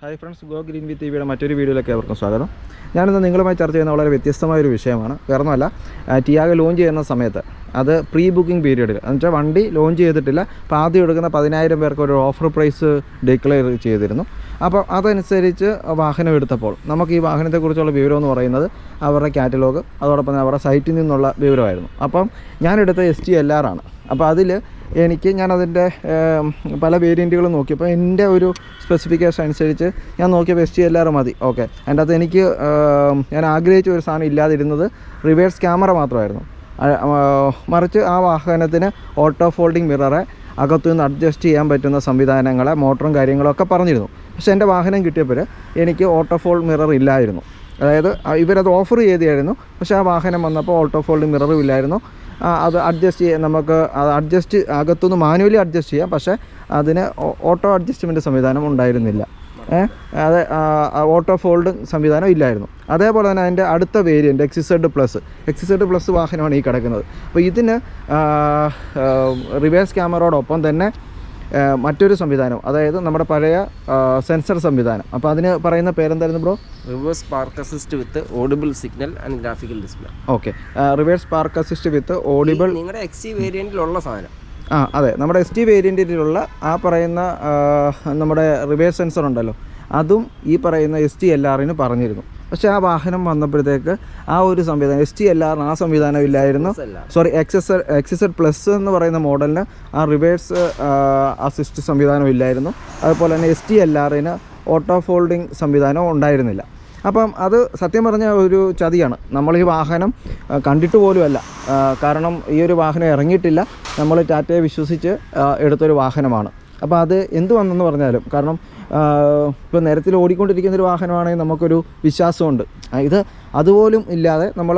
Hi friends go green with ടിവിയുടെ മറ്റൊരു വീഡിയോയിലേക്ക് അവർക്കും സ്വാഗതം. ഞാനിന്ന് നിങ്ങളുമായി ചർച്ച ചെയ്യുന്ന വളരെ വ്യത്യസ്തമായ ഒരു വിഷയമാണ്. വേറൊന്നുമല്ല ടിയാഗ ലോഞ്ച് ചെയ്യുന്ന സമയത്ത് അത് പ്രീ ബുക്കിംഗ് പീരീഡിൽ എന്ന് വെച്ചാൽ വണ്ടി ലോഞ്ച് ചെയ്തിട്ടില്ല. അപ്പോൾ ആദ്യം എടുക്കുന്ന പതിനായിരം പേർക്ക് ഒരു ഓഫർ പ്രൈസ് ഡിക്ലെയർ ചെയ്തിരുന്നു. അപ്പോൾ അതനുസരിച്ച് വാഹനം എടുത്തപ്പോൾ നമുക്ക് ഈ വാഹനത്തെക്കുറിച്ചുള്ള വിവരം എന്ന് പറയുന്നത് അവരുടെ കാറ്റലോഗ് അതോടൊപ്പം തന്നെ അവരുടെ സൈറ്റിൽ നിന്നുള്ള വിവരമായിരുന്നു. അപ്പം ഞാനെടുത്ത എസ് ടി എൽ ആർ ആണ്. അപ്പോൾ അതിൽ എനിക്ക് ഞാനതിന്റെ പല വേരിയന്റുകളും നോക്കിയപ്പോൾ എന്റെ ഒരു സ്പെസിഫിക്കേഷൻ അനുസരിച്ച് ഞാൻ നോക്കിയ എൽ ആർ മതി. ഓക്കെ അതിന്റെ അകത്ത് എനിക്ക് ഞാൻ ആഗ്രഹിച്ച ഒരു സാധനം ഇല്ലാതിരുന്നത് റിവേഴ്സ് ക്യാമറ മാത്രമായിരുന്നു. മറിച്ച് ആ വാഹനത്തിന് ഓട്ടോ ഫോൾഡിംഗ് മിററെ അകത്തുനിന്ന് അഡ്ജസ്റ്റ് ചെയ്യാൻ പറ്റുന്ന സംവിധാനങ്ങളെ മോട്ടറും കാര്യങ്ങളും ഒക്കെ പറഞ്ഞിരുന്നു. പക്ഷേ എന്റെ വാഹനം കിട്ടിയപ്പോൾ എനിക്ക് ഓട്ടോ ഫോൾഡ് മിറർ ഇല്ലായിരുന്നു. അതായത് ഇവരത് ഓഫർ ചെയ്തായിരുന്നു പക്ഷേ ആ വാഹനം വന്നപ്പോൾ ഓട്ടോ ഫോൾഡിംഗ് മിററും ഇല്ലായിരുന്നു. അത് അഡ്ജസ്റ്റ് ചെയ്യാം. നമുക്ക് അഡ്ജസ്റ്റ് അകത്തുനിന്ന് മാനുവലി അഡ്ജസ്റ്റ് ചെയ്യാം. പക്ഷേ അതിന് ഓട്ടോ അഡ്ജസ്റ്റ്മെന്റ് സംവിധാനം ഉണ്ടായിരുന്നില്ല. അത് ഓട്ടോ ഫോൾഡ് സംവിധാനം ഇല്ലായിരുന്നു. അതേപോലെ തന്നെ അതിന്റെ അടുത്ത variant XZ plus XZ plus വാഹനമാണ് ഈ കിടക്കുന്നത്. അപ്പോൾ ഇതിന് റിവേഴ്സ് ക്യാമറയോടൊപ്പം തന്നെ മറ്റൊരു സംവിധാനം അതായത് നമ്മുടെ പഴയ സെൻസർ സംവിധാനം. അപ്പോൾ അതിന് പറയുന്ന പേരെന്തായിരുന്നു bro? Reverse park assist with audible signal and graphical display. Okay. Reverse park assist with audible നിങ്ങളുടെ എക്സ് സി വേരിയന്റിലുള്ള സാധനം. ആ അതെ. നമ്മുടെ എസ് ടി വേരിയന്റിലുള്ള ആ പറയുന്ന നമ്മുടെ റിവേഴ്സ് സെൻസർ ഉണ്ടല്ലോ. അതും ഈ പറയുന്ന എസ് ടി എൽ ആറിന് പറഞ്ഞിരുന്നു. പക്ഷേ ആ വാഹനം വന്നപ്പോഴത്തേക്ക് ആ ഒരു സംവിധാനം എസ് ടി എൽ ആറിന് ആ സംവിധാനം ഇല്ലായിരുന്നു. സോറി എക്സസർ എക്സിസഡ് പ്ലസ് എന്ന് പറയുന്ന മോഡലിന് ആ റിവേഴ്സ് അസിസ്റ്റ് സംവിധാനം ഇല്ലായിരുന്നു. അതുപോലെ തന്നെ എസ് ടി എൽ ആറിന് ഓട്ടോ ഫോൾഡിംഗ് സംവിധാനം ഉണ്ടായിരുന്നില്ല. അപ്പം അത് സത്യം പറഞ്ഞ ഒരു ചതിയാണ്. നമ്മൾ ഈ വാഹനം കണ്ടിട്ട് പോലുമല്ല. കാരണം ഈ ഒരു വാഹനം ഇറങ്ങിയിട്ടില്ല. നമ്മൾ ടാറ്റയെ വിശ്വസിച്ച് എടുത്തൊരു വാഹനമാണ്. അപ്പോൾ അത് എന്ത് വന്നെന്ന് പറഞ്ഞാലും കാരണം ഇപ്പോൾ നിരത്തിൽ ഓടിക്കൊണ്ടിരിക്കുന്ന ഒരു വാഹനമാണെങ്കിൽ നമുക്കൊരു വിശ്വാസമുണ്ട്. ഇത് അതുപോലും ഇല്ലാതെ നമ്മൾ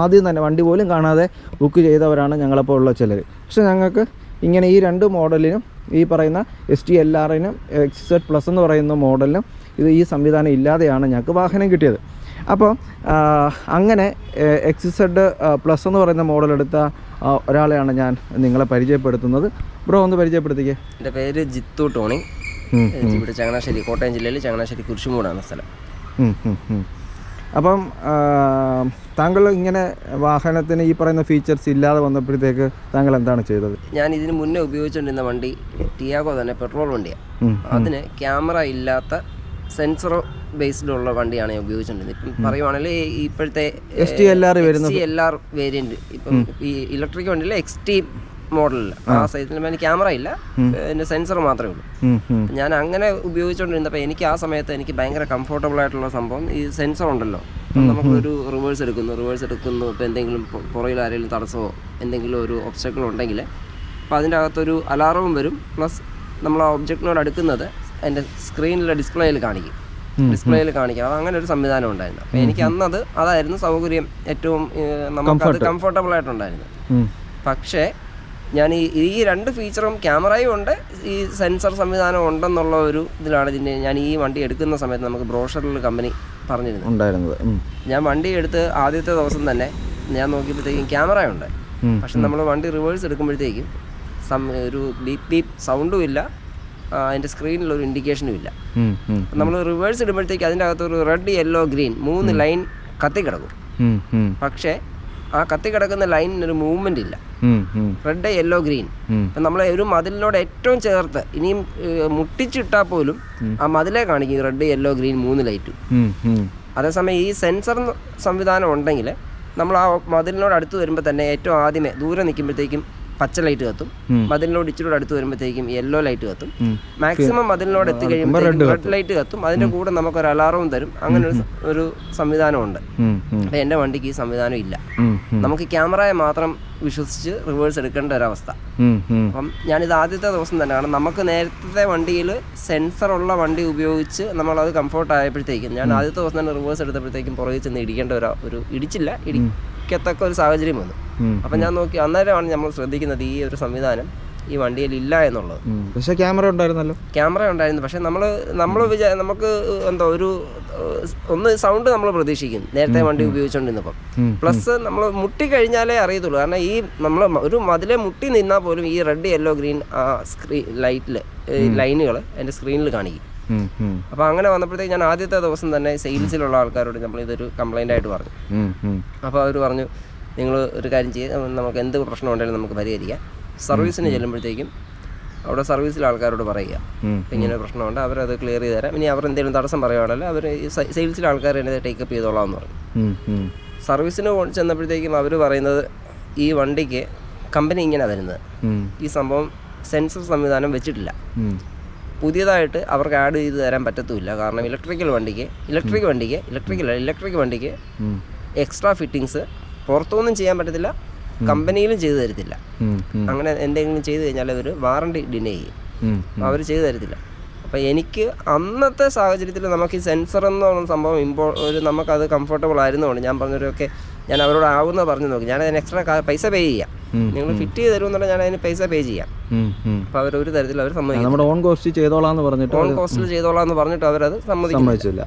ആദ്യം തന്നെ വണ്ടി പോലും കാണാതെ ബുക്ക് ചെയ്തവരാണ് ഞങ്ങളെപ്പോലുള്ള ചിലർ പക്ഷേ ഞങ്ങൾക്ക് ഇങ്ങനെ ഈ രണ്ട് മോഡലിനും ഈ പറയുന്ന എസ് ടി എൽ ആറിനും എക്സ് സെഡ് പ്ലസ് എന്ന് പറയുന്ന മോഡലിനും ഇത് ഈ സംവിധാനം ഇല്ലാതെയാണ് ഞങ്ങൾക്ക് വാഹനം കിട്ടിയത്. അപ്പോൾ അങ്ങനെ എക്സ് സെഡ് പ്ലസ് എന്ന് പറയുന്ന ആ, ഒരാളെയാണ് ഞാൻ നിങ്ങളെ പരിചയപ്പെടുത്തുന്നത്. ബ്രോ ഒന്ന് പരിചയപ്പെടുത്തിക്കേ. എന്റെ പേര് ജിത്തു ടോണി. ഇവിടെ ചങ്ങനാശ്ശേരി കോട്ടയം ജില്ലയിൽ ചങ്ങനാശ്ശേരി കുരിശുമൂടാണ് സ്ഥലം. അപ്പം താങ്കൾ ഇങ്ങനെ വാഹനത്തിന് ഈ പറയുന്ന ഫീച്ചേഴ്സ് ഇല്ലാതെ വന്നപ്പോഴത്തേക്ക് താങ്കൾ എന്താണ് ചെയ്തത്? ഞാൻ ഇതിന് മുന്നേ ഉപയോഗിച്ചുകൊണ്ടിരുന്ന വണ്ടി ടിയാഗോ തന്നെ പെട്രോൾ വണ്ടിയാണ് അതിന് ക്യാമറ ഇല്ലാത്ത സെൻസർ ഉള്ള വണ്ടിയാണ് ഞാൻ ഉപയോഗിച്ചുകൊണ്ടിരുന്നത് ഇപ്പം പറയുവാണെങ്കിൽ ഇപ്പോഴത്തെ S T L R variant ഇപ്പം ഈ ഇലക്ട്രിക് വണ്ടിയിൽ എക്സ് ടി മോഡലില്ല ആ സൈസിൽ ക്യാമറ ഇല്ല. അതിന് സെൻസർ മാത്രമേ ഉള്ളൂ. ഞാൻ അങ്ങനെ ഉപയോഗിച്ചുകൊണ്ടിരുന്നപ്പോൾ എനിക്ക് ആ സമയത്ത് എനിക്ക് ഭയങ്കര കംഫർട്ടബിൾ ആയിട്ടുള്ള സംഭവം ഈ സെൻസർ ഉണ്ടല്ലോ. നമുക്കൊരു റിവേഴ്സ് എടുക്കുന്നു റിവേഴ്സ് എടുക്കുന്നു. ഇപ്പോൾ എന്തെങ്കിലും പുറകിൽ ആരെങ്കിലും തടസ്സമോ എന്തെങ്കിലും ഒരു ഒബ്സ്റ്റക്കിൾ ഉണ്ടെങ്കിൽ അപ്പോൾ അതിന്റെ അകത്തൊരു അലാറവും വരും. പ്ലസ് നമ്മൾ ആ ഒബ്ജക്റ്റിനോട് അടുക്കുന്നത് അതിന്റെ സ്ക്രീനിലെ ഡിസ്പ്ലേയിൽ കാണിക്കും. ഡിസ്പ്ലേയിൽ കാണിക്കും. അത് അങ്ങനെ ഒരു സംവിധാനം ഉണ്ടായിരുന്നു. അപ്പം എനിക്ക് അന്നത് അതായിരുന്നു സൗകര്യം ഏറ്റവും നമുക്ക് നമുക്കത് കംഫർട്ടബിൾ ആയിട്ടുണ്ടായിരുന്നു. പക്ഷേ ഞാൻ ഈ ഈ രണ്ട് ഫീച്ചറും ക്യാമറയും ഉണ്ട്. ഈ സെൻസർ സംവിധാനം ഉണ്ടെന്നുള്ള ഒരു ഇതിലാണ് ഇതിന്റെ ഞാൻ ഈ വണ്ടി എടുക്കുന്ന സമയത്ത് നമുക്ക് ബ്രോഷറിൽ കമ്പനി പറഞ്ഞിരുന്നു ഉണ്ടായിരുന്നത്. ഞാൻ വണ്ടി എടുത്ത് ആദ്യത്തെ ദിവസം തന്നെ ഞാൻ നോക്കിയപ്പോഴത്തേക്കും ക്യാമറ ഉണ്ട്. പക്ഷെ നമ്മൾ വണ്ടി റിവേഴ്സ് എടുക്കുമ്പോഴത്തേക്കും സം ഒരു ബീപ് ബീപ് സൗണ്ടും ഇല്ല. അതിന്റെ സ്ക്രീനിൽ ഒരു ഇൻഡിക്കേഷനും ഇല്ല. നമ്മൾ റിവേഴ്സ് ഇടുമ്പോഴത്തേക്ക് അതിന്റെ അകത്ത് ഒരു റെഡ് യെല്ലോ ഗ്രീൻ മൂന്ന് ലൈൻ കത്തി കിടക്കും. പക്ഷേ ആ കത്തി കിടക്കുന്ന ലൈനിനൊരു മൂവ്മെന്റ് ഇല്ല. Red yellow green. അപ്പം നമ്മൾ ഒരു മതിലിനോട് ഏറ്റവും ചേർത്ത് ഇനിയും മുട്ടിച്ചിട്ടാ മുട്ടിച്ചിട്ടാൽ പോലും ആ മതിലെ കാണിക്കും റെഡ് യെല്ലോ ഗ്രീൻ മൂന്ന് ലൈറ്റ്. അതേസമയം ഈ സെൻസർ സംവിധാനം ഉണ്ടെങ്കിൽ നമ്മൾ ആ മതിലിനോട് അടുത്ത് വരുമ്പോൾ തന്നെ ഏറ്റവും ആദ്യമേ ദൂരെ നിൽക്കുമ്പോഴത്തേക്കും പച്ച ലൈറ്റ് കത്തും. മതിലിനോട് ഇച്ചിരി അടുത്ത് വരുമ്പോഴത്തേക്കും യെല്ലോ ലൈറ്റ് കത്തും. മാക്സിമം മതിലിനോട് എത്തി കഴിയുമ്പോൾ റെഡ് ലൈറ്റ് കത്തും. അതിന്റെ കൂടെ നമുക്ക് ഒരു അലാറവും തരും. അങ്ങനെ ഒരു സംവിധാനം ഉണ്ട് സംവിധാനമുണ്ട്. അപ്പം എന്റെ വണ്ടിക്ക് ഈ സംവിധാനം ഇല്ല. നമുക്ക് ക്യാമറയെ മാത്രം വിശ്വസിച്ച് റിവേഴ്സ് എടുക്കേണ്ട ഒരവസ്ഥ. അപ്പം ഞാനിത് ആദ്യത്തെ ദിവസം തന്നെ. കാരണം നമുക്ക് നേരത്തെ വണ്ടിയിൽ സെൻസർ ഉള്ള വണ്ടി ഉപയോഗിച്ച് നമ്മളത് കംഫർട്ട് ആയപ്പോഴത്തേക്കും ഞാൻ ആദ്യത്തെ ദിവസം തന്നെ റിവേഴ്സ് എടുത്തപ്പോഴത്തേക്കും പുറകിൽ ചെന്ന് ഇടിക്കേണ്ട ഒരു ഇടിച്ചില്ല. ഇടിച്ചില്ല ഇടിക്കത്തക്ക ഒരു സാഹചര്യം വന്നു. അപ്പൊ ഞാൻ നോക്കി അന്നേരമാണ് നമ്മൾ ശ്രദ്ധിക്കുന്നത് ഈ ഒരു സംവിധാനം ഈ വണ്ടിയിൽ ഇല്ല എന്നുള്ളത്. പക്ഷേ ക്യാമറ ഉണ്ടായിരുന്നല്ലോ. ക്യാമറ ഉണ്ടായിരുന്നു. പക്ഷെ നമ്മൾ നമ്മൾ വിചാ നമുക്ക് എന്താ ഒരു ഒന്ന് സൗണ്ട് നമ്മൾ പ്രതീക്ഷിക്കും നേരത്തെ വണ്ടി ഉപയോഗിച്ചുകൊണ്ടിരുന്നപ്പം പ്ലസ് നമ്മൾ മുട്ടി കഴിഞ്ഞാലേ അറിയത്തുള്ളൂ. കാരണം ഈ നമ്മൾ ഒരു മതിലെ മുട്ടി നിന്നാൽ പോലും ഈ റെഡ് യെല്ലോ ഗ്രീൻ ആ സ്ക്രീൻ ലൈറ്റിൽ ലൈനുകൾ എന്റെ സ്ക്രീനിൽ കാണിക്കും. അപ്പോൾ അങ്ങനെ വന്നപ്പോഴത്തേക്ക് ഞാൻ ആദ്യത്തെ ദിവസം തന്നെ സെയിൽസിലുള്ള ആൾക്കാരോട് നമ്മൾ ഇതൊരു കംപ്ലൈന്റ് ആയിട്ട് പറഞ്ഞു. അപ്പോൾ അവർ പറഞ്ഞു നിങ്ങൾ ഒരു കാര്യം ചെയ്ത് നമുക്ക് എന്ത് പ്രശ്നം ഉണ്ടെങ്കിലും നമുക്ക് പരിഹരിക്കാം. സർവീസിന് ചെല്ലുമ്പോഴത്തേക്കും അവിടെ സർവീസിലെ ആൾക്കാരോട് പറയുക. ഇങ്ങനെ പ്രശ്നമുണ്ട് അവരത് ക്ലിയർ ചെയ്ത് തരാം. ഇനി അവർ എന്തെങ്കിലും തടസ്സം പറയുകയാണല്ലോ അവർ സെയിൽസിലെ ആൾക്കാർ എന്നെ ടേക്കപ്പ് ചെയ്തോളാം എന്ന് പറഞ്ഞു. സർവീസിന് ചെന്നപ്പോഴത്തേക്കും അവർ പറയുന്നത് ഈ വണ്ടിക്ക് കമ്പനി ഇങ്ങനെ വരുന്നത് ഈ സംഭവം സെൻസർ സംവിധാനം വെച്ചിട്ടില്ല. പുതിയതായിട്ട് അവർക്ക് ആഡ് ചെയ്ത് തരാൻ പറ്റത്തുമില്ല. കാരണം ഇലക്ട്രിക്കൽ വണ്ടിക്ക് ഇലക്ട്രിക് വണ്ടിക്ക് ഇലക്ട്രിക്കൽ ഇലക്ട്രിക് വണ്ടിക്ക് എക്സ്ട്രാ ഫിറ്റിങ്സ് പുറത്തൊന്നും ചെയ്യാൻ പറ്റത്തില്ല കമ്പനിയിലും ചെയ്തു തരത്തില്ല. അങ്ങനെ എന്തെങ്കിലും ചെയ്തു കഴിഞ്ഞാൽ അവർ വാറണ്ടി ഡിനേ ചെയ്യും. അവർ ചെയ്തു തരത്തില്ല. അപ്പോൾ എനിക്ക് അന്നത്തെ സാഹചര്യത്തിൽ നമുക്ക് ഈ സെൻസർ എന്ന് പറയുന്ന സംഭവം ഇമ്പോ ഒരു നമുക്കത് കംഫർട്ടബിൾ ആയിരുന്നുകൊണ്ട് ഞാൻ പറഞ്ഞൊരു ഒക്കെ ഞാൻ അവരോട് ആവുന്ന പറഞ്ഞു നോക്കി. ഞാൻ അതിന് എക്സ്ട്രാ പൈസ പേ ചെയ്യാം. നിങ്ങൾ ഫിറ്റ് ചെയ്ത് തരുമെന്നുണ്ടെങ്കിൽ ഞാൻ അതിന് പൈസ പേ ചെയ്യാം. അപ്പൊ അവർ ഒരു തരത്തിൽ അവർ സമ്മതിക്കും നമ്മുടെ ഓൺ കോസ്റ്റ് ചെയ്തോളാന്ന് പറഞ്ഞിട്ട് ഓൺ കോസ്റ്റിൽ ചെയ്തോളാം എന്ന് പറഞ്ഞിട്ട് അവരത് സമ്മതിക്കില്ല.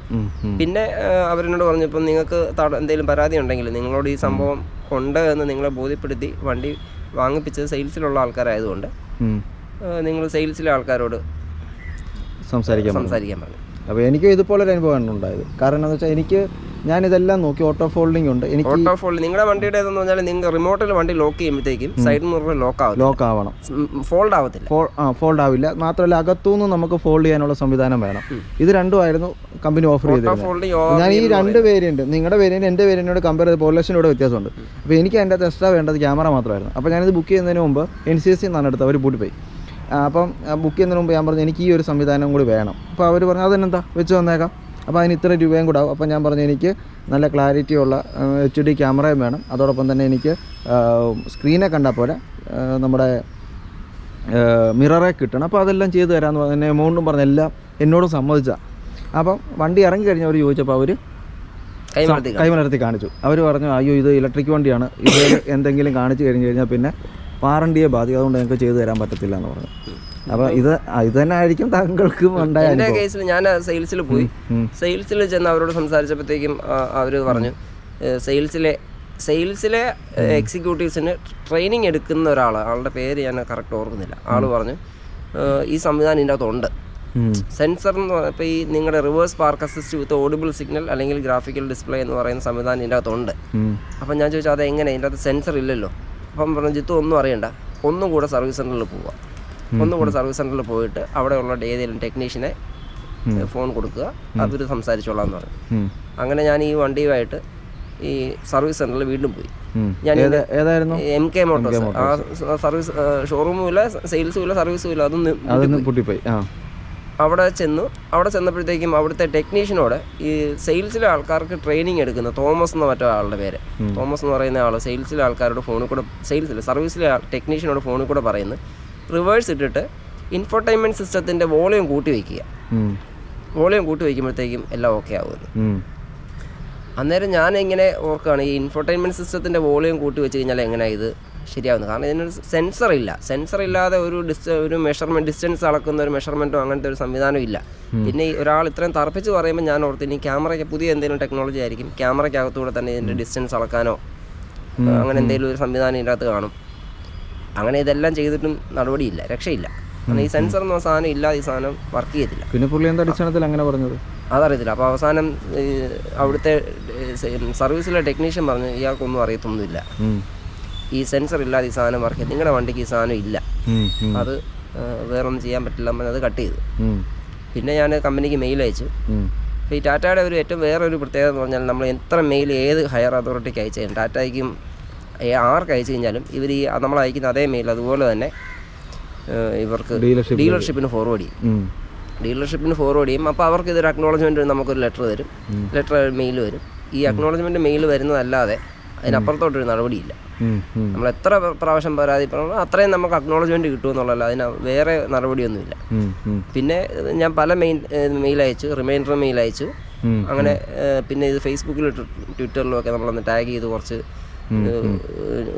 പിന്നെ അവരെന്നോട് പറഞ്ഞു ഇപ്പം നിങ്ങൾക്ക് എന്തെങ്കിലും പരാതി ഉണ്ടെങ്കിൽ നിങ്ങളോട് ഈ സംഭവം ഉണ്ട് എന്ന് നിങ്ങളെ ബോധ്യപ്പെടുത്തി വണ്ടി വാങ്ങിപ്പിച്ചത് സെയിൽസിലുള്ള ആൾക്കാരായതുകൊണ്ട്. നിങ്ങൾ സെയിൽസിലെ ആൾക്കാരോട് സംസാരിക്കാൻ സംസാരിക്കാൻ പറഞ്ഞു. അപ്പോൾ എനിക്ക് ഇതുപോലൊരു അനുഭവമാണ് ഉണ്ടായത്. കാരണം എന്താ വെച്ചാൽ എനിക്ക് ഞാൻ ഇതെല്ലാം നോക്കി ഓട്ടോ ഫോൾഡിംഗ് ഉണ്ട്. എനിക്ക് ഓട്ടോ ഫോൾഡ് നിങ്ങളുടെ വണ്ടിയുടെ എന്ന് പറഞ്ഞാൽ നിങ്ങൾ റിമോട്ടിൽ വണ്ടി ലോക്ക് ചെയ്യുമ്പോഴത്തേക്കും സൈഡ് മിറർ ലോക്ക് ആവും ലോക്ക് ആവണം. ഫോൾഡ് ആവത്തില്ല. ആ ഫോൾഡ് ആവില്ല. മാത്രമല്ല അകത്തുനിന്ന് നമുക്ക് ഫോൾഡ് ചെയ്യാനുള്ള സംവിധാനം വേണം. ഇത് രണ്ടുമായിരുന്നു കമ്പനി ഓഫർ ചെയ്തത് ഞാൻ ഈ രണ്ട് വേരിയന്റ് നിങ്ങളുടെ വേരിയന്റ് എന്റെ വേരിയന്റിനോട് കമ്പയർ ചെയ്ത് പോലീസിനോട് വ്യത്യാസമുണ്ട്. അപ്പോൾ എനിക്ക് അതിന്റെ അകത്ത് എക്സ്ട്രാ വേണ്ടത് ക്യാമറ മാത്രമായിരുന്നു. അപ്പോൾ ഞാനിത് ബുക്ക് ചെയ്യുന്നതിന് മുമ്പ് എൻ സി എസ് സി എന്നാണ് എടുത്തത്. അവർ പൂട്ടിപ്പോയി. അപ്പം ബുക്ക് ചെയ്യുന്നതിന് മുമ്പ് ഞാൻ പറഞ്ഞു എനിക്ക് ഈ ഒരു സംവിധാനം കൂടി വേണം. അപ്പോൾ അവർ പറഞ്ഞു അതെന്നെന്താ? വെച്ച് തന്നേക്കാം. അപ്പോൾ അതിന് ഇത്ര രൂപയും കൂടെ ആവും. അപ്പോൾ ഞാൻ പറഞ്ഞു എനിക്ക് നല്ല ക്ലാരിറ്റി ഉള്ള എച്ച് ഡി ക്യാമറയും വേണം. അതോടൊപ്പം തന്നെ എനിക്ക് സ്ക്രീനെ കണ്ടാൽ പോലെ നമ്മുടെ മിററെ കിട്ടണം. അപ്പോൾ അതെല്ലാം ചെയ്തു തരാമെന്ന് പറഞ്ഞ എമൗണ്ടും പറഞ്ഞ എല്ലാം എന്നോടും സമ്മതിച്ചാണ് അപ്പം വണ്ടി ഇറങ്ങി കഴിഞ്ഞ് അവർ ചോദിച്ചപ്പോൾ അവർ കൈമലർത്തി കാണിച്ചു. അവർ പറഞ്ഞു അയ്യോ ഇത് ഇലക്ട്രിക് വണ്ടിയാണ്. ഇത് എന്തെങ്കിലും കാണിച്ചു കഴിഞ്ഞ് കഴിഞ്ഞാൽ പിന്നെ വാറണ്ടിയെ ബാധിക്കും. അതുകൊണ്ട് ഞങ്ങൾക്ക് ചെയ്തു തരാൻ പറ്റത്തില്ല എന്ന് പറഞ്ഞു. അപ്പൊ ഇത് ഇത് തന്നെ ആയിരിക്കും താങ്കൾക്കും എന്റെ കേസിൽ ഞാൻ സെയിൽസിൽ പോയി. സെയിൽസിൽ ചെന്ന് അവരോട് സംസാരിച്ചപ്പോഴത്തേക്കും അവർ പറഞ്ഞു സെയിൽസിലെ സെയിൽസിലെ എക്സിക്യൂട്ടീവ്സിന് ട്രെയിനിങ് എടുക്കുന്ന ഒരാൾ ആളുടെ പേര് ഞാൻ കറക്റ്റ് ഓർക്കുന്നില്ല. ആൾ പറഞ്ഞു ഈ സംവിധാനം ഇതിന്റെ അകത്തുണ്ട്. സെൻസർ എന്ന് ഇപ്പോൾ ഈ നിങ്ങളുടെ reverse park assist with audible signal അല്ലെങ്കിൽ ഗ്രാഫിക്കൽ ഡിസ്പ്ലേ എന്ന് പറയുന്ന സംവിധാനം ഇതിന്റെ അകത്തുണ്ട്. അപ്പം ഞാൻ ചോദിച്ചു അത് എങ്ങനെ ഇതിന്റെ അകത്ത് സെൻസർ ഇല്ലല്ലോ. അപ്പം പറഞ്ഞു ജിത്തു ഒന്നും അറിയണ്ട. ഒന്നും കൂടെ സർവീസ് സെന്ററിൽ പോവുക ഒന്നും കൂടെ സർവീസ് സെന്ററിൽ പോയിട്ട് അവിടെയുള്ള ഏതെങ്കിലും ടെക്നീഷ്യനെ ഫോൺ കൊടുക്കുക. അവർ സംസാരിച്ചോളാം എന്ന് പറഞ്ഞു. അങ്ങനെ ഞാൻ ഈ വണ്ടിയുമായിട്ട് ഈ സർവീസ് സെന്ററിൽ വീണ്ടും പോയി. ഞാൻ ഏത് ഏതായിരുന്നു? എം കെ മോട്ടോഴ്സ് ആ സർവീസ് ഷോറൂമും ഇല്ല സെയിൽസും ഇല്ല സർവീസും ഇല്ല അതൊന്നും പൊട്ടിപ്പോയി. അവിടെ ചെന്നു. അവിടെ ചെന്നപ്പോഴത്തേക്കും അവിടുത്തെ ടെക്നീഷ്യനോട് ഈ സെയിൽസിലെ ആൾക്കാർക്ക് ട്രെയിനിങ് എടുക്കുന്ന തോമസ് എന്ന മറ്റോ ആളുടെ പേര് തോമസ് എന്ന് പറയുന്ന ആൾ സെയിൽസിലെ ആൾക്കാരോട് ഫോണിൽ കൂടെ സെയിൽസിൽ സർവീസിലെ ടെക്നീഷ്യനോട് ഫോണിൽ കൂടെ പറയുന്നു. റിവേഴ്സ് ഇട്ടിട്ട് ഇൻഫർടൈൻമെന്റ് സിസ്റ്റത്തിന്റെ വോളിയം കൂട്ടി വയ്ക്കുക വോളിയം കൂട്ടി വയ്ക്കുമ്പോഴത്തേക്കും എല്ലാം ഓക്കെ ആവുമെന്ന് അന്നേരം ഞാൻ എങ്ങനെ ഓർക്കുകയാണ് ഈ ഇൻഫർടൈൻമെന്റ് സിസ്റ്റത്തിന്റെ വോളിയം കൂട്ടി വെച്ച് കഴിഞ്ഞാൽ എങ്ങനെയാണ് ഇത് ശരിയാവുന്നത് കാരണം ഇതിനൊരു സെൻസർ ഇല്ല. സെൻസർ ഇല്ലാതെ ഒരു ഡിസ്റ്റ ഒരു മെഷർമെന്റ് ഡിസ്റ്റൻസ് അളക്കുന്ന ഒരു മെഷർമെന്റോ അങ്ങനത്തെ ഒരു സംവിധാനം ഇല്ല. പിന്നെ ഈ ഒരാൾ ഇത്രയും തറപ്പിച്ച് പറയുമ്പോൾ ഞാൻ ഓർത്ത് ഇനി ക്യാമറയ്ക്ക് പുതിയ എന്തെങ്കിലും ടെക്നോളജി ആയിരിക്കും. ക്യാമറയ്ക്കകത്തൂടെ തന്നെ ഇതിന്റെ ഡിസ്റ്റൻസ് അളക്കാനോ അങ്ങനെ എന്തെങ്കിലും ഒരു സംവിധാനം ഇല്ലാത്ത കാണും. അങ്ങനെ ഇതെല്ലാം ചെയ്തിട്ടും നടപടിയില്ല. രക്ഷയില്ല. കാരണം ഈ സെൻസർ എന്ന സാധനം ഇല്ലാതെ ഈ സാധനം വർക്ക് ചെയ്തില്ല പിന്നെ പുള്ളി എന്താ അടിസ്ഥാനത്തിൽ അങ്ങനെ പറഞ്ഞത്? അതറിയത്തില്ല. അപ്പോൾ അവസാനം അവിടുത്തെ സർവീസിലെ ടെക്നീഷ്യൻ പറഞ്ഞു ഇയാൾക്കൊന്നും അറിയത്തൊന്നുമില്ല. ഈ സെൻസർ ഇല്ലാതെ ഈ സാധനം വർക്ക് നിങ്ങളുടെ വണ്ടിക്ക് ഈ സാധനം ഇല്ല. അത് വേറൊന്നും ചെയ്യാൻ പറ്റില്ല അത് കട്ട് ചെയ്തു. പിന്നെ ഞാൻ കമ്പനിക്ക് മെയിൽ അയച്ചു. അപ്പോൾ ഈ ടാറ്റയുടെ ഒരു ഏറ്റവും വേറൊരു പ്രത്യേകത എന്ന് പറഞ്ഞാൽ നമ്മൾ എത്ര മെയിൽ ഏത് ഹയർ അതോറിറ്റിക്ക് അയച്ചു കഴിഞ്ഞാൽ ടാറ്റയ്ക്കും ആർക്ക് അയച്ചു കഴിഞ്ഞാലും ഇവർ ഈ നമ്മൾ അയക്കുന്ന അതേ മെയിൽ അതുപോലെ തന്നെ ഇവർക്ക് ഡീലർഷിപ്പിന് ഫോർവേഡ് ചെയ്യും. ഡീലർഷിപ്പിന് ഫോർവേഡ് ചെയ്യും. അപ്പോൾ അവർക്ക് ഇതൊരു അക്നോളജ്മെന്റ് നമുക്കൊരു ലെറ്റർ തരും ലെറ്റർ മെയിൽ വരും. ഈ അക്നോളജ്മെന്റ് മെയിൽ വരുന്നതല്ലാതെ അതിനപ്പുറത്തോട്ടൊരു നടപടിയില്ല. നമ്മൾ എത്ര പ്രാവശ്യം പരാതിപ്പെടണം അത്രയും നമുക്ക് അക്നോളജ്മെന്റ് കിട്ടുമെന്നുള്ളതല്ല. അതിന് വേറെ നടപടിയൊന്നുമില്ല. പിന്നെ ഞാൻ പല മെയിൻ മെയിൽ അയച്ചു റിമൈൻഡർ മെയിൽ അയച്ചു. അങ്ങനെ പിന്നെ ഇത് ഫേസ്ബുക്കിൽ ട്വിറ്ററിലും ഒക്കെ നമ്മളൊന്ന് ടാഗ് ചെയ്ത് കുറച്ച്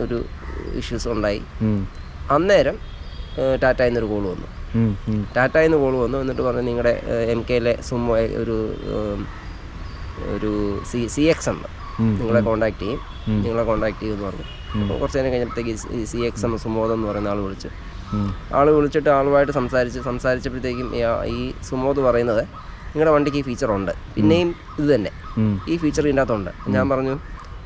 ഒരു ഇഷ്യൂസ് ഉണ്ടായി. അന്നേരം ടാറ്റ എന്നൊരു കോൾ വന്നു. ടാറ്റ എന്ന് കോൾ വന്നു എന്നിട്ട് പറഞ്ഞു നിങ്ങളുടെ എം കെയിലെ സുമോ ഒരു ഒരു സി സി എക്സ് ഉണ്ട്. നിങ്ങളെ കോൺടാക്ട് ചെയ്യും. നിങ്ങളെ കോൺടാക്ട് ചെയ്യുമെന്ന് പറഞ്ഞു. അപ്പോൾ കുറച്ച് നേരം കഴിഞ്ഞപ്പോഴത്തേക്ക് സി എക്സ് എം സുമോദം എന്ന് പറയുന്ന ആൾ വിളിച്ചു. ആൾ വിളിച്ചിട്ട് ആളുമായിട്ട് സംസാരിച്ച് സംസാരിച്ചപ്പോഴത്തേക്കും ഈ സുമോദ് പറയുന്നത് നിങ്ങളുടെ വണ്ടിക്ക് ഈ ഫീച്ചറുണ്ട് പിന്നെയും ഇത് തന്നെ. ഈ ഫീച്ചർ ഇതിന്റെ അകത്തുണ്ട് ഞാൻ പറഞ്ഞു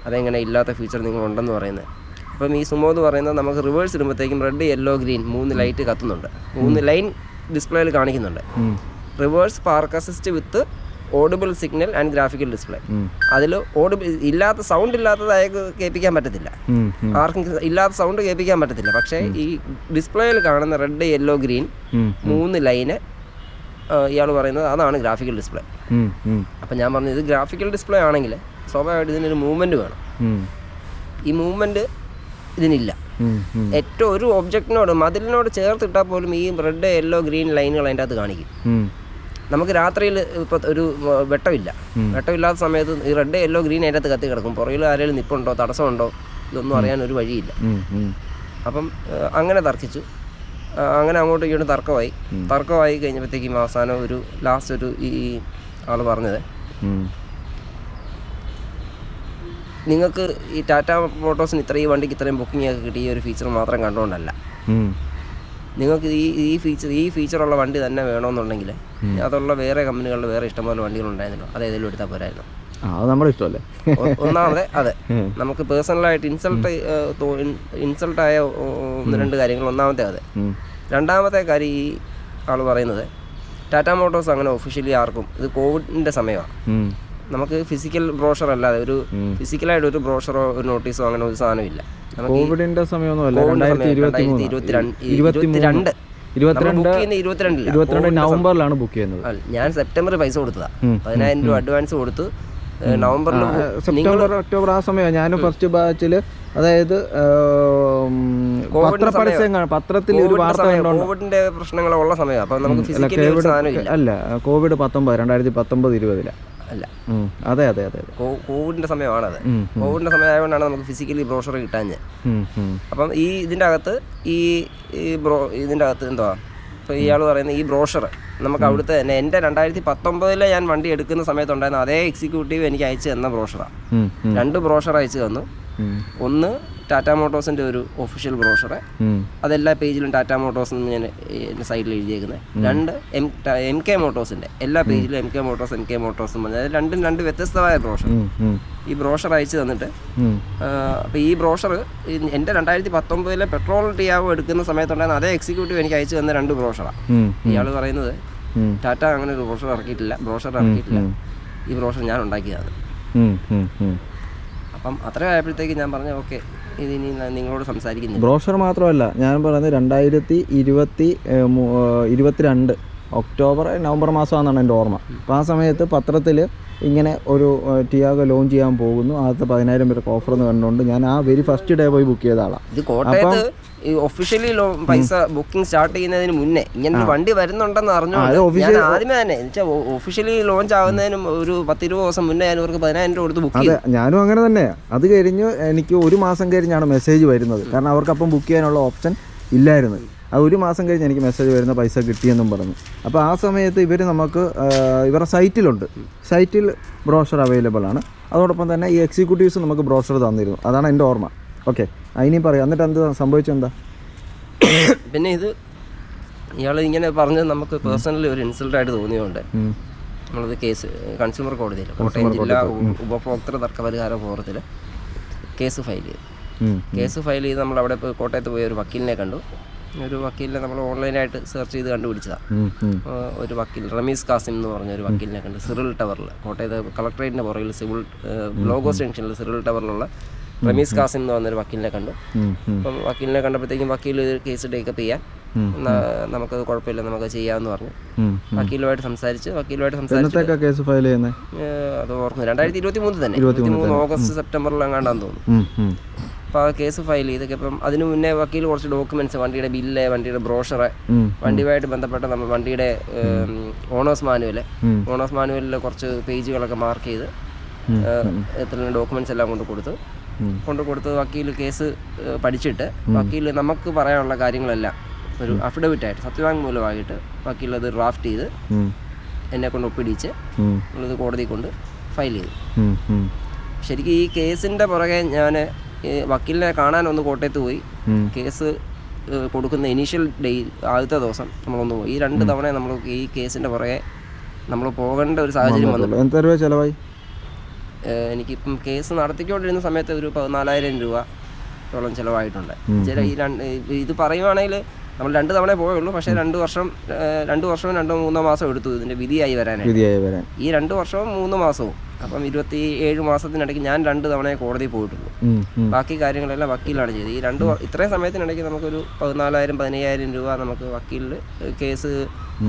അതെങ്ങനെ ഇല്ലാത്ത ഫീച്ചർ നിങ്ങളുണ്ടെന്ന് പറയുന്നത്. അപ്പം ഈ സുമോദ് പറയുന്നത് നമുക്ക് റിവേഴ്സ് ഇടുമ്പോഴത്തേക്കും റെഡ് യെല്ലോ ഗ്രീൻ മൂന്ന് ലൈറ്റ് കത്തുന്നുണ്ട്. മൂന്ന് ലൈൻ ഡിസ്പ്ലേയിൽ കാണിക്കുന്നുണ്ട്. Reverse park assist with audible signal and graphical display അതിൽ ഓഡിബിൾ ഇല്ലാത്ത സൗണ്ട് ഇല്ലാത്തത് അയാൾക്ക് കേൾപ്പിക്കാൻ പറ്റത്തില്ല. ആർക്കും ഇല്ലാത്ത സൗണ്ട് കേൾപ്പിക്കാൻ പറ്റത്തില്ല പക്ഷേ ഈ ഡിസ്പ്ലേയിൽ കാണുന്ന റെഡ് യെല്ലോ ഗ്രീൻ മൂന്ന് ലൈന് ഇയാൾ പറയുന്നത് അതാണ് ഗ്രാഫിക്കൽ ഡിസ്പ്ലേ. അപ്പം ഞാൻ പറഞ്ഞു ഇത് ഗ്രാഫിക്കൽ ഡിസ്പ്ലേ ആണെങ്കിൽ സ്വാഭാവികമായിട്ട് ഇതിനൊരു മൂവ്മെന്റ് വേണം ഈ മൂവ്മെന്റ് ഇതിനില്ല. ഏറ്റവും ഒരു ഒബ്ജക്റ്റിനോട് മതിലിനോട് ചേർത്തിട്ടാൽ പോലും ഈ റെഡ് യെല്ലോ ഗ്രീൻ ലൈനുകൾ അതിന്റെ അകത്ത് കാണിക്കും. നമുക്ക് രാത്രിയിൽ ഇപ്പോൾ ഒരു വെട്ടമില്ല. വെട്ടമില്ലാത്ത സമയത്ത് ഈ റെഡ് യെല്ലോ ഗ്രീൻ അതിനകത്ത് കത്തി കിടക്കും. പുറകിൽ ആരെങ്കിലും നിപ്പുണ്ടോ? തടസ്സമുണ്ടോ? ഇതൊന്നും അറിയാൻ ഒരു വഴിയില്ല. അപ്പം അങ്ങനെ തർക്കിച്ചു. അങ്ങനെ അങ്ങോട്ടും ഇങ്ങോട്ടും തർക്കമായി. തർക്കമായി കഴിഞ്ഞപ്പോഴത്തേക്കും അവസാനം ഒരു ലാസ്റ്റ് ഒരു ഈ ആൾ പറഞ്ഞത്. നിങ്ങൾക്ക് ഈ ടാറ്റ മോട്ടോഴ്സിന് ഇത്രയും വണ്ടിക്ക് ഇത്രയും ബുക്കിംഗ് ഒക്കെ കിട്ടിയ ഒരു ഫീച്ചർ മാത്രം കണ്ടുകൊണ്ടല്ല നിങ്ങൾക്ക് ഈ ഈ ഫീച്ചർ ഈ ഫീച്ചറുള്ള വണ്ടി തന്നെ വേണമെന്നുണ്ടെങ്കിൽ അതുള്ള വേറെ കമ്പനികളിൽ വേറെ ഇഷ്ടംപോലെ വണ്ടികളുണ്ടായിരുന്നു. അത് ഏതെങ്കിലും എടുത്താൽ പോരായിരുന്നു. അത് നമ്മുടെ ഇഷ്ടമല്ലേ? ഒന്നാമത് അതെ. നമുക്ക് പേഴ്സണലായിട്ട് ഇൻസൾട്ട് ഇൻസൾട്ടായ ഒന്ന് രണ്ട് കാര്യങ്ങൾ ഒന്നാമത്തെ അതെ. രണ്ടാമത്തെ കാര്യം ഈ ആൾ പറയുന്നത് ടാറ്റ മോട്ടോഴ്സ് അങ്ങനെ ഒഫീഷ്യലി ആർക്കും ഇത് കോവിഡിന്റെ സമയമാണ് നമുക്ക് ഫിസിക്കൽ ബ്രോഷർ അല്ലാതെ ഒരു ഫിസിക്കലായിട്ട് ഒരു ബ്രോഷറോ ഒരു നോട്ടീസോ അങ്ങനെ ഒരു സാധനമില്ല. കോവിഡിന്റെ സമയമൊന്നുമല്ല കോവിഡിന്റെ രണ്ടായിരത്തി ഇരുപത്തിരണ്ട് ഇരുപത്തിരണ്ട് ഇരുപത്തിരണ്ട് നവംബറിലാണ് ബുക്ക് ചെയ്യുന്നത്. ഞാൻ സെപ്റ്റംബറിൽ പൈസ കൊടുത്തതാ. പതിനായിരം രൂപ അഡ്വാൻസ് കൊടുത്ത് നവംബറിൽ സെപ്റ്റംബർ ഒക്ടോബർ ആ സമയം ഞാൻ ഫസ്റ്റ് ബാച്ചിൽ അതായത് പത്രത്തിൽ ഒരു വാർത്ത കോവിഡിന്റെ പ്രശ്നങ്ങളുള്ള സമയം. അപ്പൊ നമുക്ക് അല്ല കോവിഡ് പത്തൊമ്പത് രണ്ടായിരത്തി പത്തൊമ്പത് ഇരുപതില. അല്ല. അതെ അതെ അതെ കോവിഡിന്റെ സമയമാണത്. കോവിഡിന്റെ സമയമായതുകൊണ്ടാണ് നമുക്ക് ഫിസിക്കലി ബ്രോഷർ കിട്ടാഞ്ഞ്. അപ്പം ഈ ഇതിന്റെ അകത്ത് ഈ ഈ ബ്രോ ഇതിന്റെ അകത്ത് എന്തുവാ? ഇപ്പോൾ ഇയാൾ പറയുന്ന ഈ ബ്രോഷർ നമുക്ക് അവിടുത്തെ തന്നെ എന്റെ രണ്ടായിരത്തി പത്തൊമ്പതിലെ ഞാൻ വണ്ടി എടുക്കുന്ന സമയത്തുണ്ടായിരുന്ന അതേ എക്സിക്യൂട്ടീവ് എനിക്ക് അയച്ചു തന്ന ബ്രോഷറാണ് രണ്ട് ബ്രോഷർ അയച്ചു തന്നു. ഒന്ന് ടാറ്റ മോട്ടോഴ്സിന്റെ ഒരു ഒഫീഷ്യൽ ബ്രോഷറ് അതെല്ലാ പേജിലും ടാറ്റ മോട്ടോഴ്സ് എന്ന് ഞാൻ എന്റെ സൈഡിൽ എഴുതിയേക്കുന്നത് രണ്ട് എം എം കെ മോട്ടോഴ്സിന്റെ എല്ലാ പേജിലും M K Motors M K Motors എന്ന് പറഞ്ഞാൽ രണ്ടും രണ്ട് വ്യത്യസ്തമായ ബ്രോഷർ ഈ ബ്രോഷർ അയച്ചു തന്നിട്ട് അപ്പോൾ ഈ ബ്രോഷർ എന്റെ രണ്ടായിരത്തി പത്തൊമ്പതിലെ പെട്രോൾ ടിയാവോ എടുക്കുന്ന സമയത്തുണ്ടായിരുന്ന അതേ എക്സിക്യൂട്ടീവ് എനിക്ക് അയച്ചു തന്ന രണ്ട് ബ്രോഷറാണ് ഇയാൾ പറയുന്നത് ടാറ്റ അങ്ങനെ ഒരു ബ്രോഷർ ഇറക്കിയിട്ടില്ല ബ്രോഷർ ഇറക്കിയിട്ടില്ല. ഈ ബ്രോഷർ ഞാൻ ഉണ്ടാക്കിയതാണ്. അപ്പം അത്ര ആയപ്പോഴത്തേക്ക് ഞാൻ പറഞ്ഞു ഓക്കെ ഇത് ഇനി ഞാൻ നിങ്ങളോട് സംസാരിക്കുന്നത് ബ്രോഷർ മാത്രമല്ല ഞാൻ പറയുന്നത് രണ്ടായിരത്തി ഇരുപത്തി ഇരുപത്തിരണ്ട് ഒക്ടോബർ നവംബർ മാസമാണെന്നാണ് എന്റെ ഓർമ്മ. അപ്പോൾ ആ സമയത്ത് പത്രത്തിൽ ഇങ്ങനെ ഒരു ടിയാഗ ലോഞ്ച് ചെയ്യാൻ പോകുന്നു. ആദ്യത്തെ പതിനായിരം പേർക്ക് ഓഫർ എന്ന് കണ്ടുകൊണ്ട് ഞാൻ ആ വെരി ഫസ്റ്റ് ഡേ പോയി ബുക്ക് ചെയ്ത ആളാണ് കോട്ടയത്ത് ഈ ഒഫീഷ്യലി ലോ പൈസ ബുക്കിംഗ് സ്റ്റാർട്ട് ചെയ്യുന്നതിന് മുന്നേ ഇങ്ങനെ വണ്ടി വരുന്നുണ്ടെന്ന് അറിഞ്ഞു ഞാൻ ആദ്യമേ തന്നെ എന്നുവെച്ചാൽ ഒഫീഷ്യലി ലോഞ്ച് ആവുന്നതിനും ഒരു പത്തിരുപത് ദിവസം മുന്നേ ഞാൻ ഇവർക്ക് പതിനായിരം രൂപ കൊടുത്ത് ബുക്ക് ചെയ്തു. ഞാനും അങ്ങനെ തന്നെ. അത് കഴിഞ്ഞ് എനിക്ക് ഒരു മാസം കഴിഞ്ഞാണ് മെസ്സേജ് വരുന്നത്. കാരണം അവർക്ക് അപ്പം ബുക്ക് ചെയ്യാനുള്ള ഓപ്ഷൻ ഇല്ലായിരുന്നു. ആ ഒരു മാസം കഴിഞ്ഞ് എനിക്ക് മെസ്സേജ് വരുന്ന പൈസ കിട്ടിയെന്നും പറഞ്ഞു. അപ്പോൾ ആ സമയത്ത് ഇവർ നമുക്ക് ഇവരുടെ സൈറ്റിലുണ്ട് സൈറ്റിൽ ബ്രോഷർ അവൈലബിൾ ആണ്. അതോടൊപ്പം തന്നെ ഈ എക്സിക്യൂട്ടീവ്സ് നമുക്ക് ബ്രോഷർ തന്നിരുന്നു. അതാണ് എന്റെ ഓർമ്മ. ഓക്കെ. അതിനെയും പറയാം. എന്നിട്ട് എന്ത് സംഭവിച്ചെന്താ പിന്നെ ഇത് ഇയാൾ ഇങ്ങനെ പറഞ്ഞത് നമുക്ക് പേഴ്സണലി ഒരു ഇൻസൾട്ട് ആയിട്ട് തോന്നിയതുകൊണ്ട്. നമ്മളത് കേസ് കൺസ്യൂമർ കോടതിയിൽ കോട്ടയം ജില്ലാ ഉപഭോക്തൃ തർക്ക പരിഹാര ഫോറത്തിൽ കേസ് ഫയൽ ചെയ്തു. കേസ് ഫയൽ ചെയ്ത് നമ്മൾ അവിടെ പോയി കോട്ടയത്ത് പോയി ഒരു വക്കീലിനെ കണ്ടു. ഒരു വക്കീലിനെ നമ്മൾ ഓൺലൈനായിട്ട് സെർച്ച് ചെയ്ത് കണ്ടുപിടിച്ചതാണ്. ഒരു വക്കീൽ റമീസ് കാസിം എന്ന് പറഞ്ഞ ഒരു വക്കീലിനെ കണ്ട്. സിറിൽ ടവറിൽ കോട്ടയത്ത് കളക്ടറേറ്റിന്റെ പുറകിൽ സിവിൽ ബ്ലോഗോസ് ജംഗ്ഷനിൽ സിറിൽ ടവറിലുള്ള റമീസ് കാസിം എന്ന് പറഞ്ഞൊരു വക്കീലിനെ കണ്ടു. അപ്പം വക്കീലിനെ കണ്ടപ്പോഴത്തേക്കും വക്കീൽ ഒരു കേസ് ടേക്കപ്പ് ചെയ്യാൻ. നമുക്കത് കുഴപ്പമില്ല നമുക്ക് ചെയ്യാമെന്ന് പറഞ്ഞു. വക്കീലുമായിട്ട് സംസാരിച്ച് വക്കീലുമായിട്ട് സംസാരിച്ച് കേസ് ഫയൽ ചെയ്യുന്നത് അത് ഓർക്കുന്നു രണ്ടായിരത്തി ഇരുപത്തി മൂന്ന് തന്നെ ഇരുപത്തി മൂന്ന് ഓഗസ്റ്റ് സെപ്റ്റംബറിൽ എങ്ങാണ്ടാന്ന് തോന്നുന്നു. അപ്പോൾ ആ കേസ് ഫയൽ ചെയ്തൊക്കെ അതിനു അതിന് മുന്നേ വക്കീൽ കുറച്ച് ഡോക്യുമെന്റ്സ് വണ്ടിയുടെ ബില്ല് വണ്ടിയുടെ ബ്രോഷറ്. വണ്ടിയുമായിട്ട് ബന്ധപ്പെട്ട നമ്മൾ വണ്ടിയുടെ ഓണേഴ്സ് മാനുവൽ ഓണേഴ്സ് മാനുവലിലെ കുറച്ച് പേജുകളൊക്കെ മാർക്ക് ചെയ്ത് എത്ര ഡോക്യുമെന്റ്സ് എല്ലാം കൊണ്ട് കൊടുത്തു. കൊണ്ട് കൊടുത്ത് വക്കീൽ കേസ് പഠിച്ചിട്ട് വക്കീൽ നമുക്ക് പറയാനുള്ള കാര്യങ്ങളെല്ലാം ഒരു അഫിഡവിറ്റ് ആയിട്ട് സത്യവാങ്മൂലമായിട്ട് വക്കീൽ അത് ഡ്രാഫ്റ്റ് ചെയ്ത്. എന്നെ കൊണ്ട് ഒപ്പിടിച്ച് ഉം. കോടതി കൊണ്ട് ഫയൽ ചെയ്തു. ശരിക്കും ഈ കേസിന്റെ പുറകെ ഞാൻ വക്കീലിനെ കാണാൻ ഒന്ന് കോട്ടയത്ത് പോയി. കേസ് കൊടുക്കുന്ന ഇനീഷ്യൽ ഡേ ആദ്യത്തെ ദിവസം നമ്മളൊന്ന് പോയി. ഈ രണ്ട് തവണ നമ്മൾ ഈ കേസിന്റെ പുറകെ നമ്മൾ പോകേണ്ട ഒരു സാഹചര്യം വന്നു എത്ര രൂപ ചിലവായി? എനിക്കിപ്പം കേസ് നടത്തിക്കൊണ്ടിരുന്ന സമയത്ത് ഒരു പതിനാലായിരം രൂപയോളം ചിലവായിട്ടുണ്ട്. ചില ഈ രണ്ട് ഇത് പറയുവാണെങ്കിൽ നമ്മൾ രണ്ട് തവണ പോയുള്ളൂ. പക്ഷേ രണ്ട് വർഷം രണ്ട് വർഷവും രണ്ടോ മൂന്നോ മാസം എടുത്തു ഇതിന്റെ വിധിയായി വരാനായിട്ട്. വരാൻ. ഈ രണ്ട് വർഷവും മൂന്ന് മാസവും. അപ്പം ഇരുപത്തി ഏഴ് മാസത്തിനിടയ്ക്ക് ഞാൻ രണ്ട് തവണ കോടതി പോയിട്ടുള്ളൂ. ബാക്കി കാര്യങ്ങളെല്ലാം വക്കീലാണ് ചെയ്തത്. ഈ രണ്ട് ഇത്രയും സമയത്തിനിടയ്ക്ക് നമുക്കൊരു പതിനാലായിരം പതിനയ്യായിരം രൂപ നമുക്ക് വക്കീലിൽ കേസ്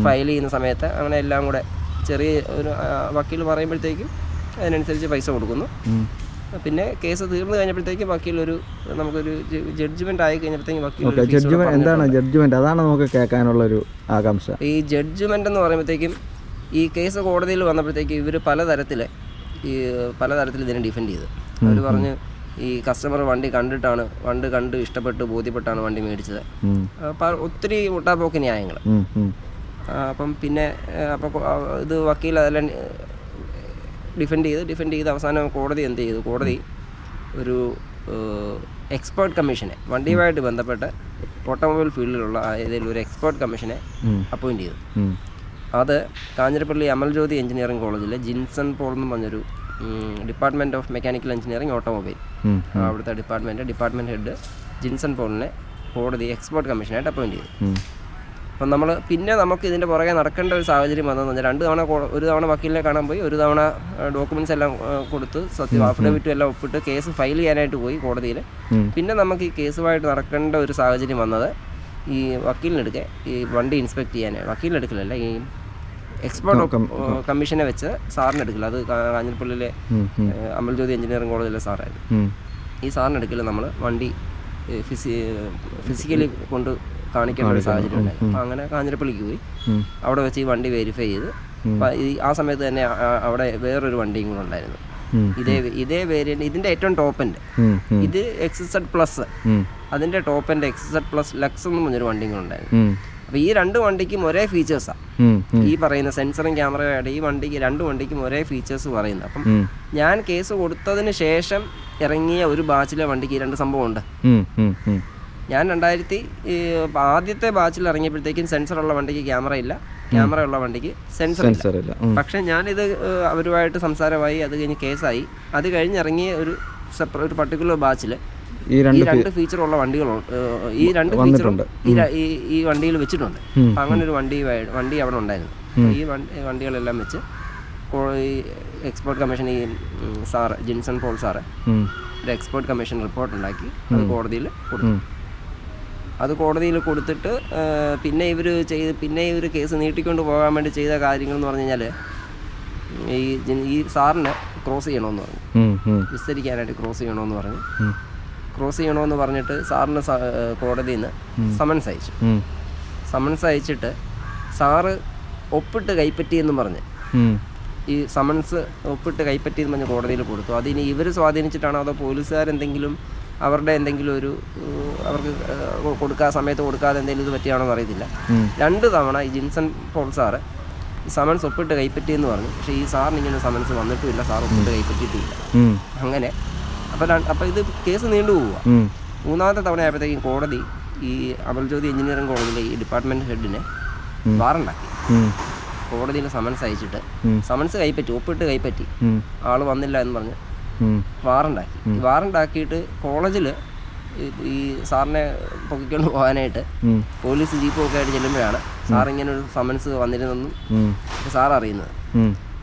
ഫയൽ ചെയ്യുന്ന സമയത്ത് അങ്ങനെ എല്ലാം കൂടെ ചെറിയ ഒരു വക്കീൽ പറയുമ്പോഴത്തേക്കും അതിനനുസരിച്ച് പൈസ കൊടുക്കുന്നു. പിന്നെ കേസ് തീർന്നു കഴിഞ്ഞപ്പോഴത്തേക്ക് ബാക്കിയുള്ളൊരു ഒരു നമുക്കൊരു ജഡ്ജ്മെന്റ് ആയി കഴിഞ്ഞപ്പോഴത്തേക്കും ഒരു ജഡ്ജ്മെന്റ് എന്താണ് ജഡ്ജ്മെന്റ് അതാണ് നമുക്ക് ആകാംക്ഷ. ഈ ജഡ്ജ്മെന്റ് എന്ന് പറയുമ്പോഴത്തേക്കും ഈ കേസ് കോടതിയിൽ വന്നപ്പോഴത്തേക്ക് ഇവർ പലതരത്തിൽ ഈ പലതരത്തിൽ ഇതിനെ ഡിഫെൻഡ് ചെയ്ത്. അവർ പറഞ്ഞ് ഈ കസ്റ്റമർ വണ്ടി കണ്ടിട്ടാണ് വണ്ടി കണ്ട് ഇഷ്ടപ്പെട്ട് ബോധ്യപ്പെട്ടാണ് വണ്ടി മേടിച്ചത്. ഒത്തിരി മുട്ടാപ്പോക്ക് ന്യായങ്ങൾ. അപ്പം പിന്നെ അപ്പോൾ ഇത് വക്കീൽ അതെല്ലാം ഡിഫെൻഡ് ചെയ്ത് ഡിഫെൻഡ് ചെയ്ത് അവസാനം കോടതി എന്ത് ചെയ്തു? കോടതി ഒരു എക്സ്പേർട്ട് കമ്മീഷനെ വണ്ടിയുമായിട്ട് ബന്ധപ്പെട്ട് ഓട്ടോമൊബൈൽ ഫീൽഡിലുള്ള ഏതെങ്കിലും ഒരു എക്സ്പേർട്ട് കമ്മീഷനെ അപ്പോയിന്റ് ചെയ്തു. അത് കാഞ്ഞിരപ്പള്ളി അമൽജ്യോതി എഞ്ചിനീയറിംഗ് കോളേജിലെ ജിൻസൺ പോൾ എന്ന് പറഞ്ഞൊരു department of mechanical engineering automobile അവിടുത്തെ ഡിപ്പാർട്ട്മെന്റ് ഡിപ്പാർട്ട്മെന്റ് ഹെഡ് ജിൻസൺ പോളിനെ കോടതി എക്സ്പേർട്ട് കമ്മീഷനായിട്ട് അപ്പോയിന്റ് ചെയ്തു. അപ്പം നമ്മൾ പിന്നെ നമുക്ക് ഇതിന്റെ പുറകെ നടക്കേണ്ട ഒരു സാഹചര്യം വന്നതെന്ന് പറഞ്ഞാൽ രണ്ട് തവണ ഒരു തവണ വക്കീലിനെ കാണാൻ പോയി ഒരു തവണ ഡോക്യുമെന്റ്സ് എല്ലാം കൊടുത്ത് സത്യം അഫിഡവിറ്റും എല്ലാം ഒപ്പിട്ട് കേസ് ഫയൽ ചെയ്യാനായിട്ട് പോയി കോടതിയിൽ പിന്നെ നമുക്ക് ഈ കേസുമായിട്ട് നടക്കേണ്ട ഒരു സാഹചര്യം വന്നത് ഈ വക്കീലിനെടുക്കെ ഈ വണ്ടി ഇൻസ്പെക്ട് ചെയ്യാൻ വക്കീലിനെടുക്കലല്ല ഈ എക്സ്പേർട്ട് കമ്മീഷനെ വെച്ച് സാറിന് എടുക്കില്ല അത് കാഞ്ഞിരപ്പള്ളിയിലെ. അമൽജ്യോതി എഞ്ചിനീയറിംഗ് കോളേജിലെ സാറായിരുന്നു. ഈ സാറിന് എടുക്കില്ല നമ്മൾ വണ്ടി ഫിസി ഫിസിക്കലി കൊണ്ട് കാണിക്കേണ്ട ഒരു സാഹചര്യം ഉണ്ടായി. അപ്പോൾ അങ്ങനെ കാഞ്ഞിരപ്പള്ളിക്ക് പോയി. അവിടെ വെച്ച് ഈ വണ്ടി വെരിഫൈ ചെയ്ത് ഈ ആ സമയത്ത് തന്നെ അവിടെ വേറൊരു വണ്ടിയും കൂടെ ഉണ്ടായിരുന്നു. ഇതേ ഇതേ വേരിയന്റ് ഇതിന്റെ ഏറ്റവും ടോപ്പ് എൻഡ് ഉം, ഉം. ഇത് എക്സസഡ് പ്ലസ് അതിന്റെ അതിന്റെ top end XZ plus lux എന്ന് പറഞ്ഞൊരു വണ്ടിയും കൂടെ ഉണ്ടായിരുന്നു. അപ്പൊ അപ്പോൾ ഈ രണ്ട് വണ്ടിക്കും ഒരേ ഫീച്ചേഴ്സാണ് ഉം. ഈ പറയുന്ന സെൻസറും ക്യാമറയുടെ ഈ വണ്ടിക്ക് രണ്ട് വണ്ടിക്കും ഒരേ ഫീച്ചേഴ്സ് പറയുന്നത്. അപ്പം ഞാൻ കേസ് കൊടുത്തതിന് ശേഷം ഇറങ്ങിയ ഒരു ബാച്ചിലെ വണ്ടിക്ക് ഈ രണ്ട് സംഭവമുണ്ട്. ഞാൻ രണ്ടായിരത്തി ആദ്യത്തെ ബാച്ചിൽ ഇറങ്ങിയപ്പോഴത്തേക്കും സെൻസർ ഉള്ള വണ്ടിക്ക് ക്യാമറ ഇല്ല. ക്യാമറ ഉള്ള വണ്ടിക്ക് സെൻസർ ഇല്ല. സെൻസർ ഇല്ല. പക്ഷെ ഞാനിത് അവരുമായിട്ട് സംസാരമായി അത് കഴിഞ്ഞ് കേസായി. അത് കഴിഞ്ഞ് ഇറങ്ങിയ ഒരു സെപ്പറേ ഒരു പർട്ടിക്കുലർ ബാച്ചിൽ ഈ രണ്ട് ഫീച്ചർ ഉള്ള വണ്ടികളുണ്ട് ഈ രണ്ട് ഫീച്ചറുണ്ട് ഈ ഈ വണ്ടിയിൽ വെച്ചിട്ടുണ്ട്. അപ്പം അങ്ങനെ ഒരു വണ്ടി വണ്ടി അവിടെ ഉണ്ടായിരുന്നു. ഈ വണ്ടി വണ്ടികളെല്ലാം വെച്ച് ഈ എക്സ്പോർട്ട് കമ്മീഷൻ ഈ സാറ് ജിൻസൺ പോൾ സാറ് ഒരു എക്സ്പോർട്ട് കമ്മീഷൻ റിപ്പോർട്ട് ഉണ്ടാക്കി. അത് കോടതിയിൽ കൊടുത്തു. അത് കോടതിയിൽ കൊടുത്തിട്ട് പിന്നെ ഇവർ ചെയ്ത് പിന്നെ ഇവർ കേസ് നീട്ടിക്കൊണ്ട് പോകാൻ വേണ്ടി ചെയ്ത കാര്യങ്ങൾ എന്ന് പറഞ്ഞു കഴിഞ്ഞാൽ ഈ ഈ സാറിനെ ക്രോസ് ചെയ്യണമെന്ന് പറഞ്ഞു. വിസ്തരിക്കാനായിട്ട് ക്രോസ് ചെയ്യണമെന്ന് പറഞ്ഞു. ക്രോസ് ചെയ്യണമെന്ന് പറഞ്ഞിട്ട് സാറിന് കോടതിയിൽ നിന്ന് സമൻസ് അയച്ചു. സമൻസ് അയച്ചിട്ട് സാറ് ഒപ്പിട്ട് കൈപ്പറ്റി പറഞ്ഞ് പറഞ്ഞു ഈ സമൻസ് ഒപ്പിട്ട് കൈപ്പറ്റി എന്ന് പറഞ്ഞ് കോടതിയിൽ കൊടുത്തു. അതിന് ഇവർ സ്വാധീനിച്ചിട്ടാണോ അതോ പോലീസുകാരെന്തെങ്കിലും അവരുടെ എന്തെങ്കിലും ഒരു അവർക്ക് കൊടുക്കാൻ കൊടുക്കാ സമയത്ത് കൊടുക്കാതെ എന്തെങ്കിലും ഇത് പറ്റിയാണോ എന്ന് അറിയത്തില്ല രണ്ട് തവണ ഈ ജിൻസൺ പോൾ സാറ് സമൻസ് ഒപ്പിട്ട് കൈപ്പറ്റിയെന്ന് പറഞ്ഞു. പക്ഷേ ഈ സാറിന് ഇങ്ങനെ സമൻസ് വന്നിട്ടുമില്ല. സാർ ഒപ്പിട്ട് കൈപ്പറ്റിയിട്ടില്ല. അങ്ങനെ. അപ്പോൾ അപ്പോൾ ഇത് കേസ് നീണ്ടു പോവുക. മൂന്നാമത്തെ തവണ ആയപ്പോഴത്തേക്കും കോടതി ഈ അമൽജ്യോതി എഞ്ചിനീയറിംഗ് കോളേജിലെ ഈ ഡിപ്പാർട്ട്മെന്റ് ഹെഡിനെ വാറണ്ടാക്കി. കോടതിയിൽ സമൻസ് അയച്ചിട്ട് സമൻസ് കൈപ്പറ്റി ഒപ്പിട്ട് കൈപ്പറ്റി. ആൾ ആൾ വന്നില്ല എന്ന് പറഞ്ഞ്. വാറണ്ടാക്കി. വാറുണ്ടാക്കിയിട്ട് കോളേജിൽ കോളേജിൽ ഈ സാറിനെ പൊക്കിക്കൊണ്ട് പോകാനായിട്ട് പോലീസ് ജീപ്പും ഒക്കെ ആയിട്ട് ചെല്ലുമ്പോഴാണ് സാർ ഇങ്ങനെ ഒരു സമൻസ് വന്നിരുന്നെന്നും. സാർ അറിയുന്നത്.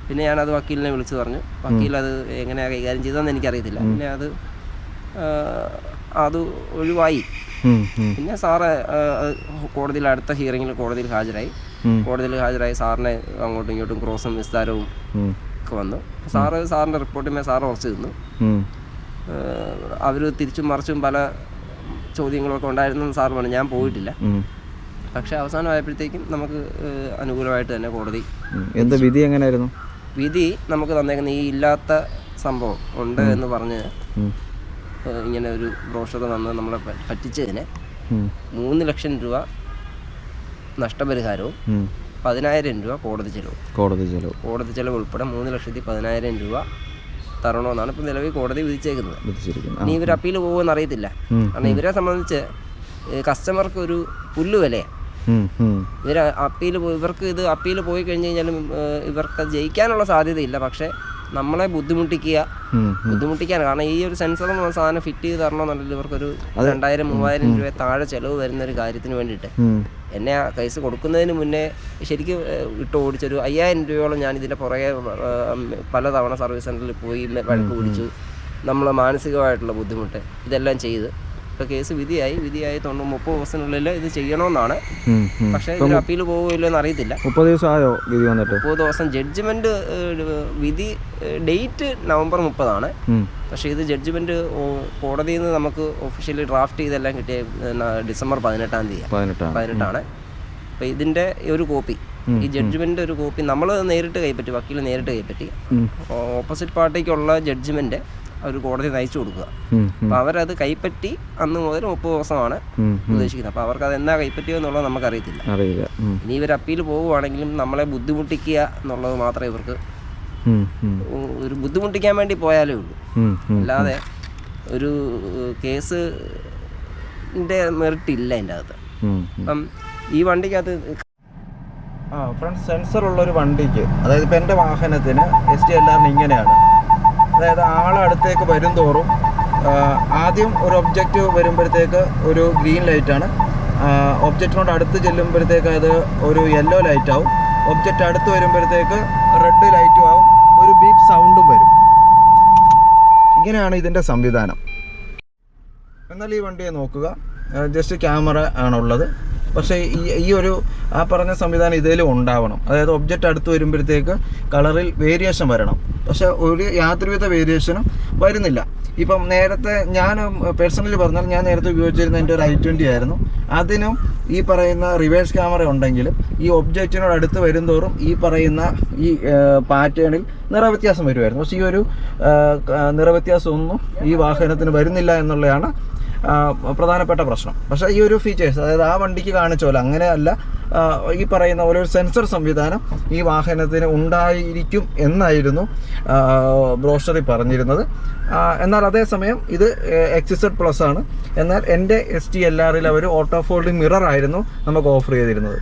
പിന്നെ ഞാൻ അത് വക്കീലിനെ വിളിച്ചു പറഞ്ഞു. വക്കീൽ അത് എങ്ങനെയാണ് കൈകാര്യം ചെയ്തതെന്ന് എനിക്കറിയത്തില്ല. പിന്നെ അത് അത് ഒഴിവായി. പിന്നെ സാറ് കോടതിയിൽ അടുത്ത ഹിയറിംഗിൽ കോടതിയിൽ ഹാജരായി. കോടതിയിൽ ഹാജരായി സാറിനെ അങ്ങോട്ടും ഇങ്ങോട്ടും ക്രോസും വിസ്താരവും. ഒക്കെ വന്നു. സാറ് സാറിന്റെ റിപ്പോർട്ടിന്മേൽ സാറ് ഉറച്ചു നിന്നു. അവർ തിരിച്ചും മറിച്ചും പല ചോദ്യങ്ങളൊക്കെ ഉണ്ടായിരുന്നെന്ന് സാർ പറഞ്ഞു. ഞാൻ പോയിട്ടില്ല. പക്ഷെ അവസാനമായപ്പോഴത്തേക്കും നമുക്ക് അനുകൂലമായിട്ട് തന്നെ കോടതി. എന്താ വിധി എങ്ങനെയായിരുന്നു? വിധി നമുക്ക് തന്നേക്കുന്ന ഈ ഇല്ലാത്ത സംഭവം ഉണ്ട് എന്ന് പറഞ്ഞ് ഇങ്ങനെ ഒരു ബ്രോഷർ തന്ന് നമ്മളെ പറ്റിച്ചതിന് മൂന്ന് ലക്ഷം രൂപ നഷ്ടപരിഹാരവും. പതിനായിരം രൂപ കോടതി ചെലവ്. കോടതി ചെലവ്. കോടതി ചെലവ് ഉൾപ്പെടെ മൂന്ന് ലക്ഷത്തി പതിനായിരം രൂപ തരണമെന്നാണ് ഇപ്പോൾ നിലവിൽ കോടതി വിധിച്ചേക്കുന്നത്. ഇനി ഇവർ അപ്പീൽ പോകുമെന്ന് അറിയത്തില്ല. കാരണം ഇവരെ സംബന്ധിച്ച് കസ്റ്റമർക്ക് ഒരു പുല്ല് വിലയാണ്. ഇവർ അപ്പീൽ ഇവർക്ക് ഇത് അപ്പീൽ പോയി കഴിഞ്ഞ് കഴിഞ്ഞാലും ഇവർക്ക് ജയിക്കാനുള്ള സാധ്യതയില്ല. പക്ഷേ നമ്മളെ ബുദ്ധിമുട്ടിക്കുക. ബുദ്ധിമുട്ടിക്കാൻ കാരണം ഈ ഒരു സെൻസർ എന്ന് സാധനം ഫിറ്റ് ചെയ്ത് തരണമെന്നുണ്ടെങ്കിൽ ഇവർക്കൊരു രണ്ടായിരം മൂവായിരം രൂപ താഴെ ചെലവ് വരുന്ന ഒരു കാര്യത്തിന് വേണ്ടിയിട്ട്. എന്നെ ആ കേസ് കൊടുക്കുന്നതിന് മുന്നേ ശരിക്കും ഇട്ട് ഓടിച്ചൊരു അയ്യായിരം രൂപയോളം ഞാൻ ഇതിന്റെ പുറകെ പല പലതവണ സർവീസ് സെന്ററിൽ പോയി വഴക്ക് പിടിച്ചു. നമ്മളെ മാനസികമായിട്ടുള്ള ബുദ്ധിമുട്ട് ഇതെല്ലാം ചെയ്ത് ഇപ്പോൾ കേസ് വിധിയായി. വിധിയായി തൊണ്ണൂറ് മുപ്പത് ദിവസത്തിനുള്ളിൽ ഇത് ചെയ്യണമെന്നാണ്. പക്ഷേ ഇതിന് അപ്പീൽ പോകുമല്ലോ എന്ന് അറിയത്തില്ല മുപ്പത് ദിവസം ആയോ വിധി വന്നിട്ട്? മുപ്പത് ദിവസം ജഡ്ജ്മെന്റ് വിധി ഡേറ്റ് നവംബർ മുപ്പതാണ്. പക്ഷേ ഇത് ജഡ്ജ്മെന്റ് കോടതിയിൽ നിന്ന് നമുക്ക് ഒഫീഷ്യലി ഡ്രാഫ്റ്റ് ചെയ്തെല്ലാം കിട്ടിയ ഡിസംബർ പതിനെട്ടാം തീയതി. പതിനെട്ടാണ്. അപ്പൊ ഇതിന്റെ ഒരു കോപ്പി ഈ ജഡ്ജ്മെന്റ് ഒരു കോപ്പി നമ്മൾ നേരിട്ട് കൈപ്പറ്റി വക്കീൽ നേരിട്ട് കൈപ്പറ്റി. ഓപ്പോസിറ്റ് പാർട്ടിക്കുള്ള ജഡ്ജ്മെന്റ് അവർ കോടതി നയിച്ചു കൊടുക്കുക. അപ്പോൾ അവരത് കൈപ്പറ്റി അന്ന് മുതൽ മുപ്പത് ദിവസമാണ്. ഉദ്ദേശിക്കുന്നത് അപ്പോൾ അവർക്ക് അത് എന്നാ കൈപ്പറ്റിയോ എന്നുള്ളത് നമുക്കറിയത്തില്ല അറിയില്ല. ഇനി ഇവർ അപ്പീൽ പോവുകയാണെങ്കിലും നമ്മളെ ബുദ്ധിമുട്ടിക്കുക എന്നുള്ളത് മാത്രമേ ഇവർക്ക് ഒരു ബുദ്ധിമുട്ടിക്കാൻ വേണ്ടി പോയാലേ ഉള്ളൂ. അല്ലാതെ ഒരു കേസ് മെറിറ്റ് ഇല്ല അതിന്റെ അകത്ത്. അപ്പം ഈ വണ്ടിക്കകത്ത് ആ ഫ്രണ്ട് സെൻസർ ഉള്ള ഒരു വണ്ടിക്ക് അതായത് ഇപ്പം എന്റെ വാഹനത്തിന് എസ് ടി എല്ലാവരും ഇങ്ങനെയാണ് അതായത് ആളടുത്തേക്ക് വരും തോറും ആദ്യം ഒരു ഒബ്ജക്റ്റ് വരുമ്പോഴത്തേക്ക് ഒരു ഗ്രീൻ ലൈറ്റാണ് ഒബ്ജക്റ്റിനോട് അടുത്ത് ചെല്ലുമ്പോഴത്തേക്ക് അത് ഒരു യെല്ലോ ലൈറ്റാവും ഒബ്ജക്റ്റ് അടുത്ത് വരുമ്പോഴത്തേക്ക് റെഡ് ലൈറ്റും ആവും. ഒരു ബീപ്പ് സൗണ്ടും വരും. ഇങ്ങനെയാണ് ഇതിന്റെ സംവിധാനം. എന്നാൽ ഈ വണ്ടിയെ നോക്കുക. ജസ്റ്റ് ക്യാമറ ആണുള്ളത്. പക്ഷേ ഈ ഈ ഒരു ആ പറഞ്ഞ സംവിധാനം ഇതിലും ഉണ്ടാവണം. അതായത് ഒബ്ജക്റ്റ് അടുത്ത് വരുമ്പോഴത്തേക്ക് കളറിൽ വേരിയേഷൻ വരണം. പക്ഷേ ഒരു യാതൊരുവിധ വേരിയേഷനും വരുന്നില്ല. ഇപ്പം നേരത്തെ ഞാൻ പേഴ്സണലി പറഞ്ഞാൽ ഞാൻ നേരത്തെ ഉപയോഗിച്ചിരുന്ന എന്റെ ഒരു ഐ ട്വന്റി ആയിരുന്നു. അതിനും ഈ പറയുന്ന റിവേഴ്സ് ക്യാമറ ഉണ്ടെങ്കിലും ഈ ഒബ്ജക്റ്റിനോട് അടുത്ത് വരുംതോറും ഈ പറയുന്ന ഈ പാറ്റേണിൽ നിറവ്യത്യാസം വരുമായിരുന്നു. പക്ഷേ ഈ ഒരു നിറവ്യത്യാസമൊന്നും ഈ വാഹനത്തിന് വരുന്നില്ല എന്നുള്ളതാണ് പ്രധാനപ്പെട്ട പ്രശ്നം. പക്ഷേ ഈ ഒരു ഫീച്ചേഴ്സ് അതായത് ആ വണ്ടിക്ക് കാണിച്ച അങ്ങനെയല്ല ഈ പറയുന്ന പോലെ ഒരു സെൻസർ സംവിധാനം ഈ വാഹനത്തിന് ഉണ്ടായിരിക്കും എന്നായിരുന്നു ബ്രോഷറിൽ പറഞ്ഞിരുന്നത്. എന്നാൽ അതേസമയം ഇത് എക്സിസഡ് പ്ലസ് ആണ്. എന്നാൽ എന്റെ എസ് ടി എൽ ആറിൽ അവർ ഓട്ടോ ഫോൾഡിംഗ് മിറർ ആയിരുന്നു നമുക്ക് ഓഫർ ചെയ്തിരുന്നത്.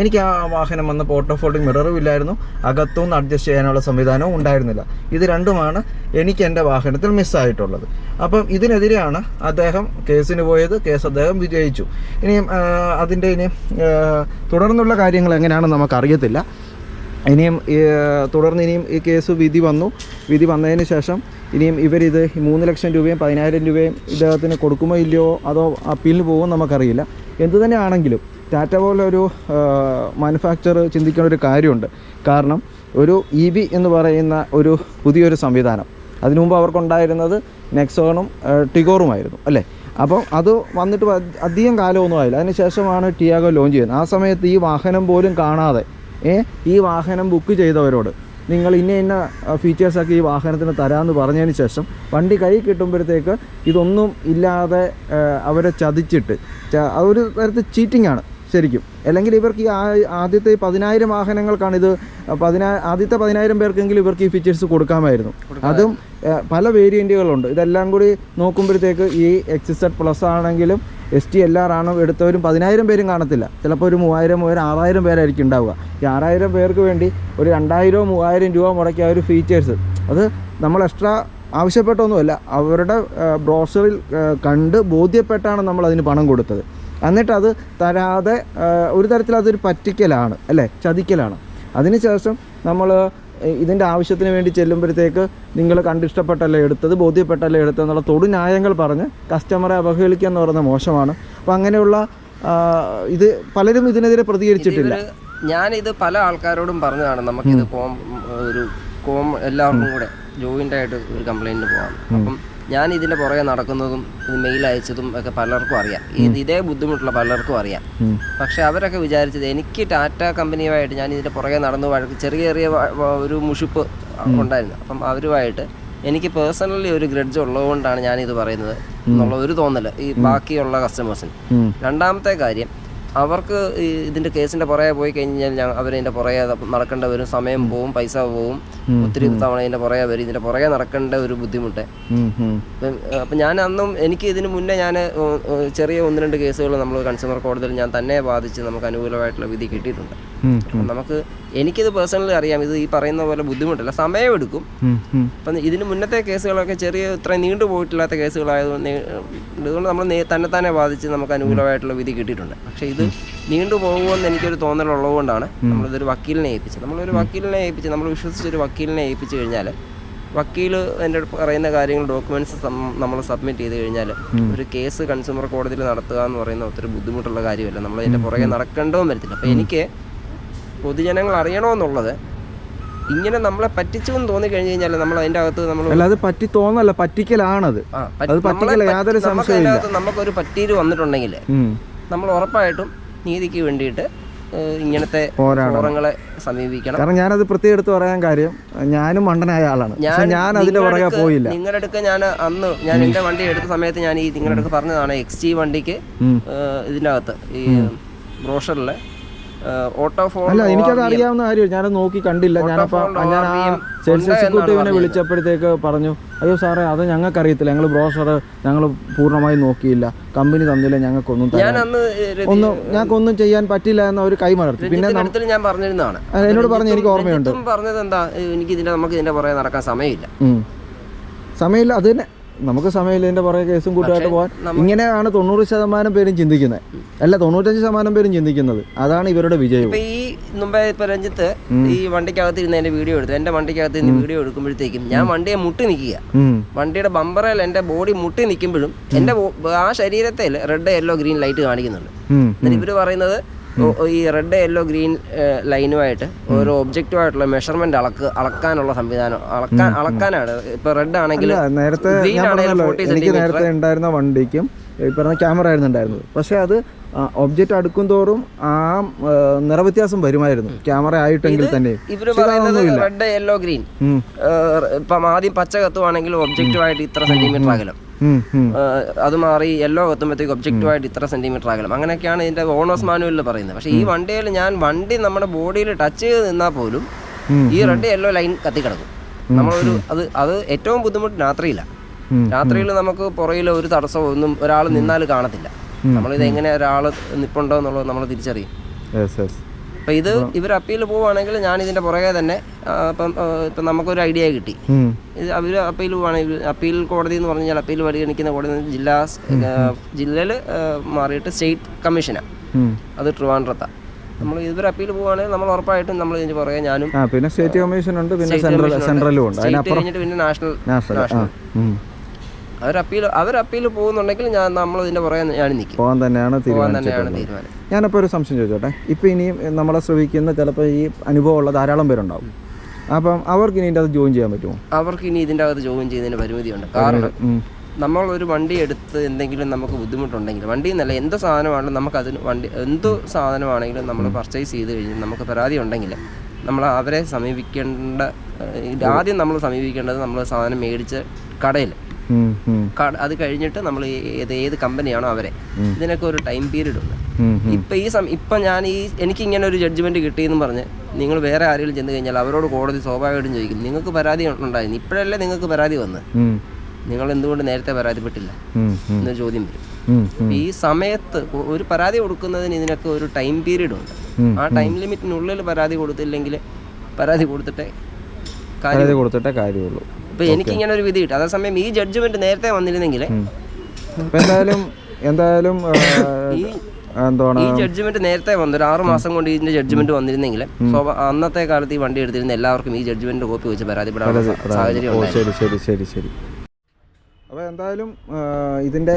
എനിക്ക് ആ വാഹനം വന്ന് ഓട്ടോ ഫോൾഡിംഗ് മിററും ഇല്ലായിരുന്നു. അകത്തുനിന്ന് അഡ്ജസ്റ്റ് ചെയ്യാനുള്ള സംവിധാനവും ഉണ്ടായിരുന്നില്ല. ഇത് രണ്ടുമാണ് എനിക്ക് എന്റെ വാഹനത്തിൽ മിസ്സായിട്ടുള്ളത് അപ്പം ഇതിനെതിരെയാണ് അദ്ദേഹം കേസിന് പോയത്. കേസ് അദ്ദേഹം വിജയിച്ചു. ഇനിയും അതിന്റെ ഇനി തുടർന്നുള്ള കാര്യങ്ങൾ എങ്ങനെയാണെന്ന് നമുക്കറിയത്തില്ല. ഇനിയും തുടർന്ന് ഇനിയും ഈ കേസ് വിധി വന്നു. വിധി വന്നതിന് ശേഷം ഇനിയും ഇവരിത് മൂന്ന് ലക്ഷം രൂപയും പതിനായിരം രൂപയും ഇദ്ദേഹത്തിന് കൊടുക്കുമോ ഇല്ലയോ അതോ അപ്പീലിന് പോകുമോ നമുക്കറിയില്ല. എന്തു തന്നെ ആണെങ്കിലും ടാറ്റ പോലെ ഒരു മാനുഫാക്ചർ ചിന്തിക്കുന്ന ഒരു കാര്യമുണ്ട്. കാരണം ഒരു ഇ വി എന്ന് പറയുന്ന ഒരു പുതിയൊരു സംവിധാനം. അതിനു മുമ്പ് അവർക്കുണ്ടായിരുന്നത് നെക്സോണും ടിഗോറുമായിരുന്നു അല്ലേ? അപ്പം അത് വന്നിട്ട് അധികം കാലമൊന്നും ആയില്ല അതിന് ശേഷമാണ് ടിയാഗോ ലോഞ്ച് ചെയ്യുന്നത്. ആ സമയത്ത് ഈ വാഹനം പോലും കാണാതെ ഏ ഈ വാഹനം ബുക്ക് ചെയ്തവരോട് നിങ്ങൾ ഇന്ന ഇന്ന ഫീച്ചേഴ്സൊക്കെ ഈ വാഹനത്തിന് തരാമെന്ന് പറഞ്ഞതിന് ശേഷം വണ്ടി കൈ കിട്ടുമ്പോഴത്തേക്ക് ഇതൊന്നും ഇല്ലാതെ അവരെ ചതിച്ചിട്ട് ഒരു തരത്തിൽ ചീറ്റിംഗ് ആണ്. ശരിക്കും. അല്ലെങ്കിൽ ഇവർക്ക് ഈ ആദ്യത്തെ ഈ പതിനായിരം വാഹനങ്ങൾക്കാണ് ഇത് പതിനാ ആദ്യത്തെ പതിനായിരം പേർക്കെങ്കിലും ഇവർക്ക് ഈ ഫീച്ചേഴ്സ് കൊടുക്കാമായിരുന്നു. അതും പല വേരിയന്റുകളുണ്ട് ഇതെല്ലാം കൂടി നോക്കുമ്പോഴത്തേക്ക് ഈ എക്സിസഡ് പ്ലസ് ആണെങ്കിലും എസ് ടി എൽ ആർ ആണോ എടുത്തവരും പതിനായിരം പേരും കാണത്തില്ല. ചിലപ്പോൾ ഒരു മൂവായിരം മൂവായിരം ആറായിരം പേരായിരിക്കും ഉണ്ടാവുക. ഈ ആറായിരം പേർക്ക് വേണ്ടി ഒരു രണ്ടായിരമോ മൂവായിരം രൂപ മുടക്കിയ ഒരു ഫീച്ചേഴ്സ് അത് നമ്മൾ എക്സ്ട്രാ ആവശ്യപ്പെട്ടൊന്നുമല്ല. അവരുടെ ബ്രോഷറിൽ കണ്ട് ബോധ്യപ്പെട്ടാണ് നമ്മൾ അതിന് പണം കൊടുത്തത്. എന്നിട്ട് അത് തരാതെ ഒരു തരത്തിൽ അതൊരു പറ്റിക്കലാണ് അല്ലേ? ചതിക്കലാണ്. അതിനുശേഷം നമ്മൾ ഇതിന്റെ ആവശ്യത്തിന് വേണ്ടി ചെല്ലുമ്പോഴത്തേക്ക് നിങ്ങൾ കണ്ടിഷ്ടപ്പെട്ടല്ലേ എടുത്തത് ബോധ്യപ്പെട്ടല്ലേ എടുത്തത് എന്നുള്ള തൊടു ന്യായങ്ങൾ പറഞ്ഞ് കസ്റ്റമറെ അവഹേളിക്കുക എന്ന് പറയുന്നത് മോശമാണ്. അപ്പോൾ അങ്ങനെയുള്ള ഇത് പലരും ഇതിനെതിരെ പ്രതികരിച്ചിട്ടില്ല. ഞാൻ ഞാനിത് പല ആൾക്കാരോടും പറഞ്ഞതാണ്. നമുക്കിത് കോം ഒരു കോം എല്ലാവർക്കും കൂടെ ജോയിന്റ് ആയിട്ട് ഒരു കംപ്ലൈന്റ് പോകാം അപ്പം ഞാൻ ഇതിന്റെ പുറകെ നടക്കുന്നതും ഇത് മെയിൽ അയച്ചതും ഒക്കെ പലർക്കും അറിയാം. ഇത് ഇതേ ബുദ്ധിമുട്ടുള്ള പലർക്കും അറിയാം. പക്ഷെ അവരൊക്കെ വിചാരിച്ചത് എനിക്ക് ടാറ്റ കമ്പനിയുമായിട്ട് ഞാൻ ഇതിന്റെ പുറകെ നടന്നു വഴക്ക് ചെറിയ ചെറിയ ഒരു മുഷിപ്പ് ഉണ്ടായിരുന്നു. അപ്പം അവരുമായിട്ട് എനിക്ക് പേഴ്സണലി ഒരു ഗ്രഡ്ജ് ഉള്ളതുകൊണ്ടാണ് ഞാൻ ഇത് പറയുന്നത് എന്നുള്ള ഒരു തോന്നൽ ഈ ബാക്കിയുള്ള കസ്റ്റമേഴ്സിന് രണ്ടാമത്തെ കാര്യം അവർക്ക് ഇതിന്റെ ഇതിന്റെ കേസിന്റെ പുറകെ പോയി കഴിഞ്ഞാൽ അവരതിന്റെ പുറകെ നടക്കേണ്ട വരും സമയം പോവും പൈസ പോവും. ഒത്തിരി തവണ ഇതിന്റെ പുറകെ വരും. ഇതിന്റെ പുറകെ നടക്കേണ്ട ഒരു ബുദ്ധിമുട്ട്. അപ്പം ഞാൻ അന്നും എനിക്ക് ഇതിന് മുന്നേ ഞാൻ ചെറിയ ഒന്ന് രണ്ട് കേസുകൾ നമ്മൾ കൺസ്യൂമർ കോടതിയിൽ ഞാൻ തന്നെ ബാധിച്ച് നമുക്ക് അനുകൂലമായിട്ടുള്ള വിധി കിട്ടിയിട്ടുണ്ട്. നമുക്ക് എനിക്കിത് പേഴ്സണലി അറിയാം. ഇത് ഈ പറയുന്ന പോലെ ബുദ്ധിമുട്ടില്ല. സമയമെടുക്കും. അപ്പം ഇതിന് മുന്നത്തെ കേസുകളൊക്കെ ചെറിയ ഇത്രയും നീണ്ടു പോയിട്ടില്ലാത്ത കേസുകളായതുകൊണ്ട് ഇതുകൊണ്ട് നമ്മൾ തന്നെ തന്നെത്താനെ ബാധിച്ച് നമുക്ക് അനുകൂലമായിട്ടുള്ള വിധി കിട്ടിയിട്ടുണ്ട്. പക്ഷേ ഇത് നീണ്ടു പോകുമെന്ന് എനിക്കൊരു തോന്നലുള്ളതുകൊണ്ടാണ് നമ്മളിതൊരു വക്കീലിനെ ഏൽപ്പിച്ചത്. നമ്മളൊരു വക്കീലിനെ ഏൽപ്പിച്ച് നമ്മൾ വിശ്വസിച്ചൊരു വക്കീലിനെ ഏൽപ്പിച്ച് കഴിഞ്ഞാൽ വക്കീൽ എന്റെ പറയുന്ന കാര്യങ്ങൾ ഡോക്യുമെന്റ്സ് നമ്മൾ സബ്മിറ്റ് ചെയ്ത് കഴിഞ്ഞാൽ ഒരു കേസ് കൺസ്യൂമർ കോടതിയിൽ നടത്തുക എന്ന് പറയുന്ന ഒത്തിരി ബുദ്ധിമുട്ടുള്ള കാര്യമല്ല. നമ്മൾ അതിന്റെ പുറകെ നടക്കേണ്ടതും വരത്തില്ല. അപ്പോൾ എനിക്ക് പൊതുജനങ്ങൾ അറിയണമെന്നുള്ളത് ഇങ്ങനെ നമ്മളെ പറ്റിച്ചു എന്ന് തോന്നി കഴിഞ്ഞു കഴിഞ്ഞാൽ നമ്മൾ അതിന്റെ അകത്ത് നമ്മൾ അല്ല അത് പറ്റി തോന്നല്ല പറ്റിക്കലാണത്. അത് പറ്റിക്കല യാതൊരു സംശയമില്ല നമുക്കൊരു പറ്റീര് വന്നിട്ടുണ്ടെങ്കിൽ നമ്മൾ ഉറപ്പായിട്ടും നീതിക്ക് വേണ്ടിയിട്ട് ഇങ്ങനത്തെ പോരാടങ്ങളെ സമീപിക്കണം. കാരണം ഞാനത് പ്രത്യേകം എടുത്ത് പറയാൻ കാര്യം ഞാനും മണ്ടനായ ആളാണ്. ഞാൻ അതിന്റെ പുറകെ പോയില്ല. നിങ്ങളുടെ അടുക്ക് ഞാൻ അന്ന് ഞാൻ എന്റെ വണ്ടി എടുത്ത സമയത്ത് ഞാൻ ഈ നിങ്ങളുടെ അടുത്ത് പറഞ്ഞതാണ് എക്സ് ജി വണ്ടിക്ക് ഇതിനകത്ത് ഈ ബ്രോഷറിലെ ഓട്ടോ ഫോൺ അല്ല എനിക്കത് അറിയാവുന്ന കാര്യം ഞാനത് നോക്കി കണ്ടില്ല ഞാനപ്പോൾ ഞാൻ ആ സെയിൽസ് എക്സിക്യൂട്ടീവിനെ വിളിച്ചപ്പോഴത്തേക്ക് പറഞ്ഞു അയ്യോ സാറേ അത് ഞങ്ങൾക്ക് അറിയത്തില്ല ഞങ്ങൾ ബ്രോഷർ ഞങ്ങൾ പൂർണമായി നോക്കിയില്ല. കമ്പനി തന്നില്ല ഞങ്ങൾക്കൊന്നും ഒന്നും ഞങ്ങൾക്കൊന്നും ചെയ്യാൻ പറ്റില്ല എന്ന ഒരു കൈമലർത്തി പിന്നെ ഞാൻ പറഞ്ഞിരുന്നതാണ്. എന്നോട് പറഞ്ഞു എനിക്ക് ഓർമ്മയുണ്ട്. പറഞ്ഞത് എന്താ എനിക്ക് ഇതിന്റെ നമുക്ക് ഇതിന്റെ പുറകെ നടക്കാൻ സമയമില്ല. സമയമില്ല അത് തന്നെ. നമുക്ക് സമയമില്ല ഇതിന്റെ പുറകെ കേസും കൂട്ടുമായിട്ട് പോകാൻ. ഇങ്ങനെയാണ് തൊണ്ണൂറ് ശതമാനം പേരും ചിന്തിക്കുന്നത്. അല്ല തൊണ്ണൂറ്റഞ്ച് ശതമാനം പേരും ചിന്തിക്കുന്നത്. അതാണ് ഇവരുടെ വിജയം ഇപ്പൊ ഈ മുമ്പേ ഇപ്പൊ രഞ്ജിത്ത് ഈ വണ്ടിക്കകത്ത് ഇരുന്ന് എന്റെ വീഡിയോ എടുത്തു. എന്റെ വണ്ടിക്കകത്ത് ഇരുന്ന് വീഡിയോ എടുക്കുമ്പോഴത്തേക്കും ഞാൻ വണ്ടിയെ മുട്ടി നിൽക്കുക. വണ്ടിയുടെ ബമ്പറിൽ എന്റെ ബോഡി മുട്ടി നിൽക്കുമ്പോഴും എന്റെ ആ ശരീരത്തിൽ റെഡ് യെല്ലോ ഗ്രീൻ ലൈറ്റ് കാണിക്കുന്നുണ്ട്. എന്നിട്ട് ഇവർ പറയുന്നത് ഈ റെഡ് യെല്ലോ ഗ്രീൻ ലൈനുമായിട്ട് ഓരോ ഒബ്ജക്റ്റീവായിട്ടുള്ള മെഷർമെന്റ് അളക്ക് അളക്കാനുള്ള സംവിധാനം. അളക്കാൻ അളക്കാനാണ്. ഇപ്പൊ റെഡ് ആണെങ്കിൽ നേരത്തെ Green ഞാൻ ആണെങ്കിൽ പറഞ്ഞല്ലോ 40 എനിക്ക് നേരത്തെ ഉണ്ടായിരുന്ന വണ്ടിക്കും ഈ പറഞ്ഞ ക്യാമറ ആയിരുന്നു ഉണ്ടായിരുന്നത് പക്ഷെ അത് ഒബ്ജക്റ്റ് അടുക്കും തോറും ആ നിറവ്യത്യാസം വരുമായിരുന്നു. ക്യാമറ ആയിട്ടെങ്കിൽ തന്നെ. ഇവർ പറയുന്നത് റെഡ് യെല്ലോ ഗ്രീൻ. ഇപ്പം ആദ്യം പച്ച കത്തുവാണെങ്കിൽ ഒബ്ജക്റ്റീവായിട്ട് ഇത്ര സെന്റിമീറ്റർ അകലം. അത് മാറി യെല്ലോ കത്തുമ്പോഴത്തേക്ക് ഒബ്ജക്റ്റീവായിട്ട് ഇത്ര സെന്റിമീറ്റർ അകലം. അങ്ങനെയൊക്കെയാണ് ഇതിന്റെ ഓണേഴ്സ് മാനുവലിൽ പറയുന്നത്. പക്ഷേ ഈ വണ്ടിയിൽ ഞാൻ വണ്ടി നമ്മുടെ ബോഡിയിൽ ടച്ച് ചെയ്ത് നിന്നാൽ പോലും ഈ റെഡ് യെല്ലോ ലൈൻ കത്തിക്കിടക്കും. നമ്മളൊരു അത് അത് ഏറ്റവും ബുദ്ധിമുട്ട് രാത്രിയില്ല രാത്രിയിൽ നമുക്ക് പുറയിൽ ഒരു തടസ്സമോ ഒന്നും ഒരാൾ നിന്നാൽ കാണത്തില്ല. നമ്മളിത് എങ്ങനെ ഒരാൾ നിപ്പുണ്ടോ എന്നുള്ളത് നമ്മൾ തിരിച്ചറിയും. അപ്പം ഇത് ഇവർ അപ്പീൽ പോവുകയാണെങ്കിൽ ഞാൻ ഇതിന്റെ പുറകെ തന്നെ ഇപ്പം ഇപ്പം നമുക്കൊരു ഐഡിയ കിട്ടി. ഇത് അവർ അപ്പീൽ പോവാണെങ്കിൽ അപ്പീൽ കോടതി എന്ന് പറഞ്ഞാൽ കഴിഞ്ഞാൽ അപ്പീൽ പരിഗണിക്കുന്ന കോടതി ജില്ലാ ജില്ലയിൽ മാറിയിട്ട് സ്റ്റേറ്റ് കമ്മീഷനാണ് ഉം. അത് ട്രിവാൻഡ്രത്താണ് നമ്മൾ ഇവർ അപ്പീൽ പോവുകയാണെങ്കിൽ നമ്മൾ ഉറപ്പായിട്ടും നമ്മൾ ഇതിന് പുറകെ ഞാനും പിന്നെ സ്റ്റേറ്റ് കമ്മീഷൻ ഉണ്ട് പിന്നെ. സെൻട്രലും ഉണ്ട് അതിനപ്പുറം കഴിഞ്ഞിട്ട് പിന്നെ നാഷണൽ നാഷണൽ. അവർ അപ്പീൽ അവർ അപ്പീൽ പോകുന്നുണ്ടെങ്കിൽ ഞാൻ നമ്മൾ ഇതിന്റെ പുറകെ ഞാൻ നിൽക്കും പോകാൻ തന്നെയാണ് പോകാൻ തീരുമാനിച്ചത് തന്നെയാണ് തീരുമാനം. ഞാനിപ്പോൾ ഒരു സംശയം ചോദിച്ചോട്ടെ? ഇപ്പോൾ ഇനിയും നമ്മളെ ശ്രമിക്കുന്ന ചിലപ്പോൾ ഈ അനുഭവമുള്ള ധാരാളം പേരുണ്ടാവും. അപ്പം അവർക്ക് ഇനി ഇതിന്റെ അത് ജോയിൻ ചെയ്യാൻ പറ്റുമോ? അവർക്ക് ഇനി ഇതിന്റെ അകത്ത് ജോയിൻ ചെയ്യുന്നതിന് പരിമിതിയുണ്ട്. കാരണം നമ്മൾ ഒരു വണ്ടി എടുത്ത് എന്തെങ്കിലും നമുക്ക് ബുദ്ധിമുട്ടുണ്ടെങ്കിൽ വണ്ടി എന്നല്ല എന്ത് സാധനമാണെങ്കിലും നമുക്ക് അതിന് വണ്ടി എന്ത് സാധനമാണെങ്കിലും നമ്മൾ പർച്ചേസ് ചെയ്ത് കഴിഞ്ഞ് നമുക്ക് പരാതി ഉണ്ടെങ്കിൽ നമ്മൾ അവരെ സമീപിക്കേണ്ട ആദ്യം നമ്മൾ സമീപിക്കേണ്ടത് നമ്മൾ സാധനം മേടിച്ച് കടയിൽ അത് കഴിഞ്ഞിട്ട് നമ്മൾ ഏത് ഏത് കമ്പനിയാണോ അവരെ. ഇതിനൊക്കെ ഒരു ടൈം പീരീഡ് ഉണ്ട്. ഉം. ഈ സം ഇപ്പൊ ഞാൻ ഈ എനിക്ക് ഇങ്ങനെ ഒരു ജഡ്ജ്മെന്റ് കിട്ടിയെന്ന് പറഞ്ഞ് നിങ്ങൾ വേറെ ആരെങ്കിലും ചെന്ന് കഴിഞ്ഞാൽ അവരോട് കോടതി സ്വാഭാവികമായിട്ടും ചോദിക്കും നിങ്ങൾക്ക് പരാതി ഉണ്ടായിരുന്നു. ഇപ്പോഴല്ലേ നിങ്ങൾക്ക് പരാതി വന്ന്? നിങ്ങൾ എന്തുകൊണ്ട് നേരത്തെ പരാതിപ്പെട്ടില്ല? എന്നൊരു ചോദ്യം വരും. ഈ സമയത്ത് ഒരു പരാതി കൊടുക്കുന്നതിന് ഇതിനൊക്കെ ഒരു ടൈം പീരീഡ് ഉണ്ട്. ആ ടൈം ലിമിറ്റിനുള്ളിൽ പരാതി കൊടുത്തില്ലെങ്കിൽ പരാതി കൊടുത്തിട്ടേ കാര്യം കൊടുത്തിട്ടേ കാര്യമുള്ളൂ. ഇപ്പം എനിക്ക് ഇങ്ങനെ ഒരു വിധി കിട്ടും. അതേസമയം ഈ ജഡ്ജ്മെന്റ് നേരത്തെ വന്നിരുന്നെങ്കിൽ എന്തായാലും എന്തായാലും ഈ എന്താണ് ഈ ജഡ്ജ്മെന്റ് നേരത്തെ വന്നു ഒരു ആറ് മാസം കൊണ്ട് ഇതിന്റെ ജഡ്ജ്മെന്റ് വന്നിരുന്നെങ്കിൽ അന്നത്തെ കാലത്ത് ഈ വണ്ടി എടുത്തിരുന്ന എല്ലാവർക്കും ഈ ജഡ്ജ്മെന്റ് കോപ്പി വെച്ച് പരാതിപ്പെടാനുള്ള സാഹചര്യം ശരി ശരി ശരി ശരി. അപ്പോൾ എന്തായാലും ഇതിന്റെ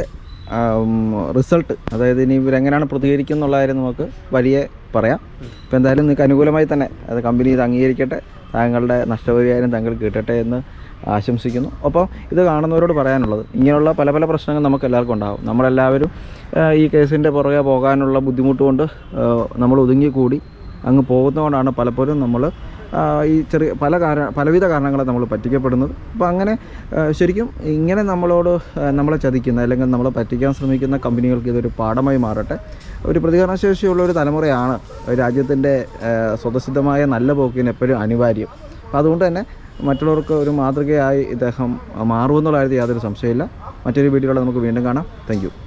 റിസൾട്ട് അതായത് ഇനി ഇവരെങ്ങനെയാണ് പ്രതികരിക്കുക എന്നുള്ള കാര്യം നമുക്ക് വഴിയെ പറയാം. അപ്പോൾ എന്തായാലും നിങ്ങൾക്ക് അനുകൂലമായി തന്നെ അത് കമ്പനി ഇത് അംഗീകരിക്കട്ടെ. താങ്കളുടെ നഷ്ടപരിഹാരം താങ്കൾ കിട്ടട്ടെ എന്ന് ആശംസിക്കുന്നു. അപ്പോൾ ഇത് കാണുന്നവരോട് പറയാനുള്ളത് ഇങ്ങനെയുള്ള പല പല പ്രശ്നങ്ങൾ നമുക്ക് എല്ലാവർക്കും ഉണ്ടാകും നമ്മളെല്ലാവരും ഈ കേസിന്റെ പുറകെ പോകാനുള്ള ബുദ്ധിമുട്ട് കൊണ്ട് നമ്മൾ ഒതുങ്ങിക്കൂടി അങ്ങ് പോകുന്നതുകൊണ്ടാണ് പലപ്പോഴും നമ്മൾ ഈ ചെറിയ പല കാരണ പലവിധ കാരണങ്ങളെ നമ്മൾ പറ്റിക്കപ്പെടുന്നത്. അപ്പോൾ അങ്ങനെ ശരിക്കും ഇങ്ങനെ നമ്മളോട് നമ്മളെ ചതിക്കുന്ന അല്ലെങ്കിൽ നമ്മളെ പറ്റിക്കാൻ ശ്രമിക്കുന്ന കമ്പനികൾക്ക് ഇതൊരു പാഠമായി മാറട്ടെ. ഒരു പ്രതികരണശേഷിയുള്ള ഒരു തലമുറയാണ് രാജ്യത്തിന്റെ സ്വതസിദ്ധമായ നല്ല പോക്കിന് എപ്പോഴും അനിവാര്യം. അപ്പോൾ അതുകൊണ്ട് തന്നെ മറ്റുള്ളവർക്ക് ഒരു മാതൃകയായി ഇദ്ദേഹം മാറുമെന്നുള്ള കാര്യത്തിൽ യാതൊരു സംശയമില്ല മറ്റൊരു വീഡിയോയിൽ നമുക്ക് വീണ്ടും കാണാം. താങ്ക്